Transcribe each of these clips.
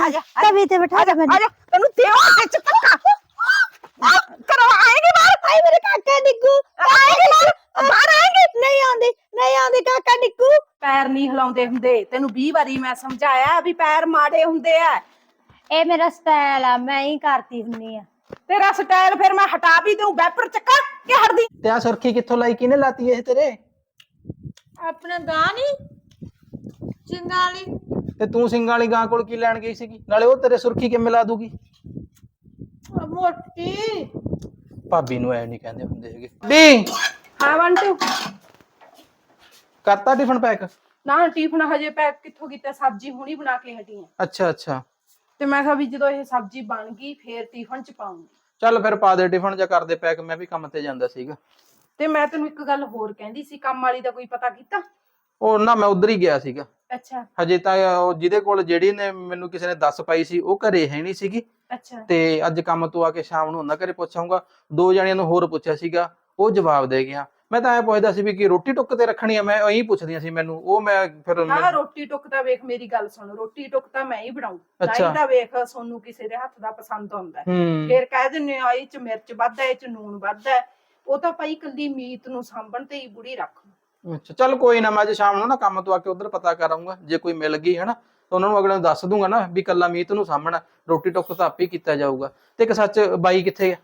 ਆ ਜਾ ਤਵੀ ਤੇ ਬਿਠਾ ਦੇ ਆ ਮੈਨੂੰ ਜਾ ਤੈਨੂੰ ਦੇਵਾ ਤੇ ਚੱਕਾ ਕਰੋ ਆਏਗੇ ਬਾਹਰ ਆਏ ਮੇਰੇ ਕਾਕਾ ਡਿੱਗੂ ਆਏਗੇ ਬਾਹਰ ਬਾਹਰ ਆਏਗੇ ਨਹੀਂ ਆਉਂਦੀ ਨਹੀਂ ਆਉਂਦੀ ਕਾਕਾ ਡਿੱਗੂ ਪੈਰ ਨਹੀਂ ਹਿਲਾਉਂਦੇ ਹੁੰਦੇ। ਤੈਨੂੰ 20 ਵਾਰੀ ਮੈਂ ਸਮਝਾਇਆ ਵੀ ਪੈਰ ਮਾੜੇ ਹੁੰਦੇ ਆ। ਇਹ ਮੇਰਾ ਸਟਾਈਲ ਆ ਮੈਂ ਹੀ ਕਰਤੀ ਹੁੰਨੀ ਆ। ਤੇਰਾ ਸਟਾਈਲ ਫਿਰ ਮੈਂ ਹਟਾ ਵੀ ਦਊਂ। ਵੈਪਰ ਚੱਕਾ ਕਿ ਹਟਦੀ? ਤੇ ਆ ਸੁਰਖੀ ਕਿੱਥੋਂ ਲਾਈ? ਕਿਨੇ ਲਾਤੀ ਇਹ ਤੇਰੇ? ਆਪਣਾ ਗਾਂ ਨਹੀਂ ਚਿੰਗਾਲੀ ਤੇ ਤੂੰ ਸਿੰਘਾਂ ਵਾਲੀ ਗਾਂ ਕੋਲ ਕੀ ਲੈਣ ਗਈ ਸੀਗੀ? ਨਾਲੇ ਉਹ ਤੇਰੇ ਸੁਰਖੀ ਕਿਵੇਂ ਲਾ ਦੂਗੀ? ਮੋਟੀ। ਭਾਬੀ ਨੂੰ ਐ ਨਹੀਂ ਕਹਿੰਦੇ ਹੁੰਦੇ ਹੈਗੇ ਡੀ ਹਾਂ ਬੰਟੂ ਕਰਤਾ ਟਿਫਨ ਪੈਕ? ਨਾ ਟਿਫਨ ਹਜੇ ਪੈਕ ਕਿੱਥੋਂ ਕੀਤਾ? ਸਬਜ਼ੀ ਹੁਣੀ ਬਣਾ ਕੇ ਹਟੀ ਆ ਅੱਛਾ ਅੱਛਾ। ਤੇ ਮੈਂ ਕਿਹਾ ਵੀ ਜਦੋਂ ਇਹ ਸਬਜ਼ੀ ਬਣ ਗਈ ਫੇਰ ਟਿਫਨ ਚ ਪਾਉਂਗੀ। ਚੱਲ ਫਿਰ ਪਾ ਦੇ ਟਿਫਨ ਜਾਂ ਕਰ ਦੇ ਪੈਕ ਮੈਂ ਵੀ ਕੰਮ ਤੇ ਜਾਂਦਾ ਸੀਗਾ। ਤੇ ਮੈਂ ਤੈਨੂੰ ਇੱਕ ਗੱਲ ਹੋਰ ਕਹਿੰਦੀ ਸੀ ਕੰਮ ਵਾਲੀ ਦਾ ਕੋਈ ਪਤਾ ਕੀਤਾ? ਉਹ ਨਾ ਮੈਂ ਉਧਰ ਹੀ ਗਿਆ ਸੀਗਾ। ਅੱਛਾ। ਹਜੇ ਤਾਂ ਉਹ ਜਿਹਦੇ ਕੋਲ ਜਿਹੜੀ ਨੇ ਮੈਨੂੰ ਕਿਸੇ ਨੇ ਦੱਸ ਪਾਈ ਸੀ ਉਹ ਘਰੇ ਹੈ ਨਹੀਂ ਸੀਗੀ। ਅੱਛਾ। ਤੇ ਅੱਜ ਕੰਮ ਤੋਂ ਆ ਕੇ ਸ਼ਾਮ ਨੂੰ ਉਹਨਾਂ ਘਰੇ ਪੁੱਛਾਂਗਾ ਦੋ ਜਣਿਆਂ ਨੂੰ ਹੋਰ ਪੁੱਛਿਆ ਸੀਗਾ ਉਹ ਜਵਾਬ ਦੇ ਗਿਆ। ਮੈਂ ਤਾਂ ਐ ਪੁੱਛਦਾ ਸੀ ਵੀ ਕੀ ਰੋਟੀ ਟੁੱਕ ਤੇ ਰੱਖਣੀ ਆ? ਮੈਂ ਇਹੀ ਪੁੱਛਦੀਆਂ ਸੀ ਮੈਨੂੰ। ਉਹ ਮੈਂ ਫਿਰ ਹਾਂ ਰੋਟੀ ਟੁੱਕ ਤਾਂ ਵੇਖ ਮੇਰੀ ਗੱਲ ਸੁਣ। ਰੋਟੀ ਟੁੱਕ ਤਾਂ ਮੈਂ ਹੀ ਬਣਾਉਂ। ਨਹੀਂ ਤਾਂ ਵੇਖ ਸੋਨੂੰ ਕਿਸੇ ਦੇ ਹੱਥ ਦਾ ਪਸੰਦ ਆਉਂਦਾ। ਫੇਰ ਕਹਿ ਦਿੰਨੇ ਆ ਇਹ ਚ ਮਿਰਚ ਵੱਧ ਹੈ ਇਹ ਚ ਨੂਣ ਵੱਧ ਹੈ ਉਹ ਤਾਂ ਭਾਈ ਕੱਲੀ ਮੀਟ ਨੂੰ ਸਾਂਭਣ ਤੇ ਹੀ ਬੁੜੀ ਰੱਖ। ਅੱਛਾ ਚੱਲ ਕੋਈ ਨਾ ਮੈਂ ਅੱਜ ਸ਼ਾਮ ਨੂੰ ਨਾ ਕੰਮ ਤੋਂ ਆ ਕੇ ਉਧਰ ਪਤਾ ਕਰਾਂਗਾ ਜੇ ਕੋਈ ਮਿਲ ਗਈ ਹੈ ਨਾ ਤਾਂ ਉਹਨਾਂ ਨੂੰ ਅਗਲੇ ਨੂੰ ਦੱਸ ਦੂੰਗਾ ਨਾ ਵੀ ਕੱਲਾ ਮੀਤ ਨੂੰ ਸਾਹਮਣਾ ਰੋਟੀ ਟੁੱਕ ਤਾਂ ਆਪੇ ਕੀਤਾ ਜਾਊਗਾ। ਤੇ ਇੱਕ ਸੱਚ ਬਾਈ ਕਿੱਥੇ ਆ?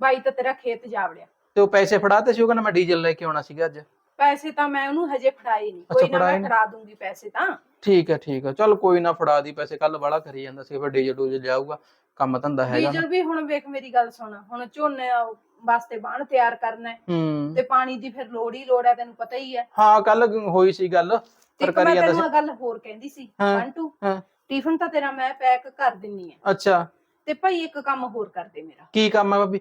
ਬਾਈ ਤਾਂ ਤੇਰਾ ਖੇਤ ਜਾਵੜਿਆ ਤੇ ਉਹ ਪੈਸੇ ਫੜਾਤੇ ਸੀ ਉਹ ਕਹਿੰਦਾ ਮੈਂ ਡੀਜ਼ਲ ਲੈ ਕੇ ਆਉਣਾ ਸੀਗਾ ਅੱਜ। ਪੈਸੇ ਤਾਂ ਮੈਂ ਉਹਨੂੰ ਹਜੇ ਫੜਾਏ ਨਹੀਂ ਕੋਈ ਨਾ ਮੈਂ? ਫੜਾ ਦੂੰਗੀ ਪੈਸੇ ਤਾਂ। ਠੀਕ ਹੈ ਠੀਕ ਹੈ ਚੱਲ ਕੋਈ ਨਾ ਫੜਾ ਦੀ ਪੈਸੇ ਕੱਲ ਵਾਲਾ ਕਰੀ ਜਾਂਦਾ ਸੀ ਫਿਰ ਡੀਜ਼ਲ ਡੂਜ਼ਲ ਲਿਆਊਗਾ ਕੰਮ ਧੰਦਾ ਹੈਗਾ। ਡੀਜ਼ਲ ਵੀ ਹੁਣ ਵੇਖ ਮੇਰੀ ਗੱਲ ਸੁਣ ਹੁਣ ਝੋਨੇ ਵਾਸਤੇ ਬਾਣ ਤਿਆਰ ਕਰਨਾ ਹੈ। ਹੂੰ। ਤੇ ਪਾਣੀ ਦੀ ਫਿਰ ਲੋੜ ਹੀ ਲੋੜ ਹੈ ਤੈਨੂੰ ਪਤਾ ਹੀ ਹੈ। ਹਾਂ ਕੱਲ ਹੋਈ ਸੀ ਗੱਲ ਪਰ ਇੱਕ ਕਰੀ ਮੈਂ ਜਾਂਦਾ ਤੈਨੂੰ ਸੀ। ਇਹ ਗੱਲ ਹੋਰ ਕਹਿੰਦੀ ਸੀ ਹਾਂ। ਬੰਟੂ ਹਾਂ। ਟਿਫਨ ਤਾਂ ਤੇਰਾ ਮੈਂ ਪੈਕ ਕਰ ਦਿੰਨੀ ਆ। ਅੱਛਾ। ਤੇ ਭਾਈ ਇੱਕ ਕੰਮ ਹੋਰ ਕਰ ਦੇ ਮੇਰਾ। ਕੀ ਕੰਮ ਹੈ ਭਾਬੀ?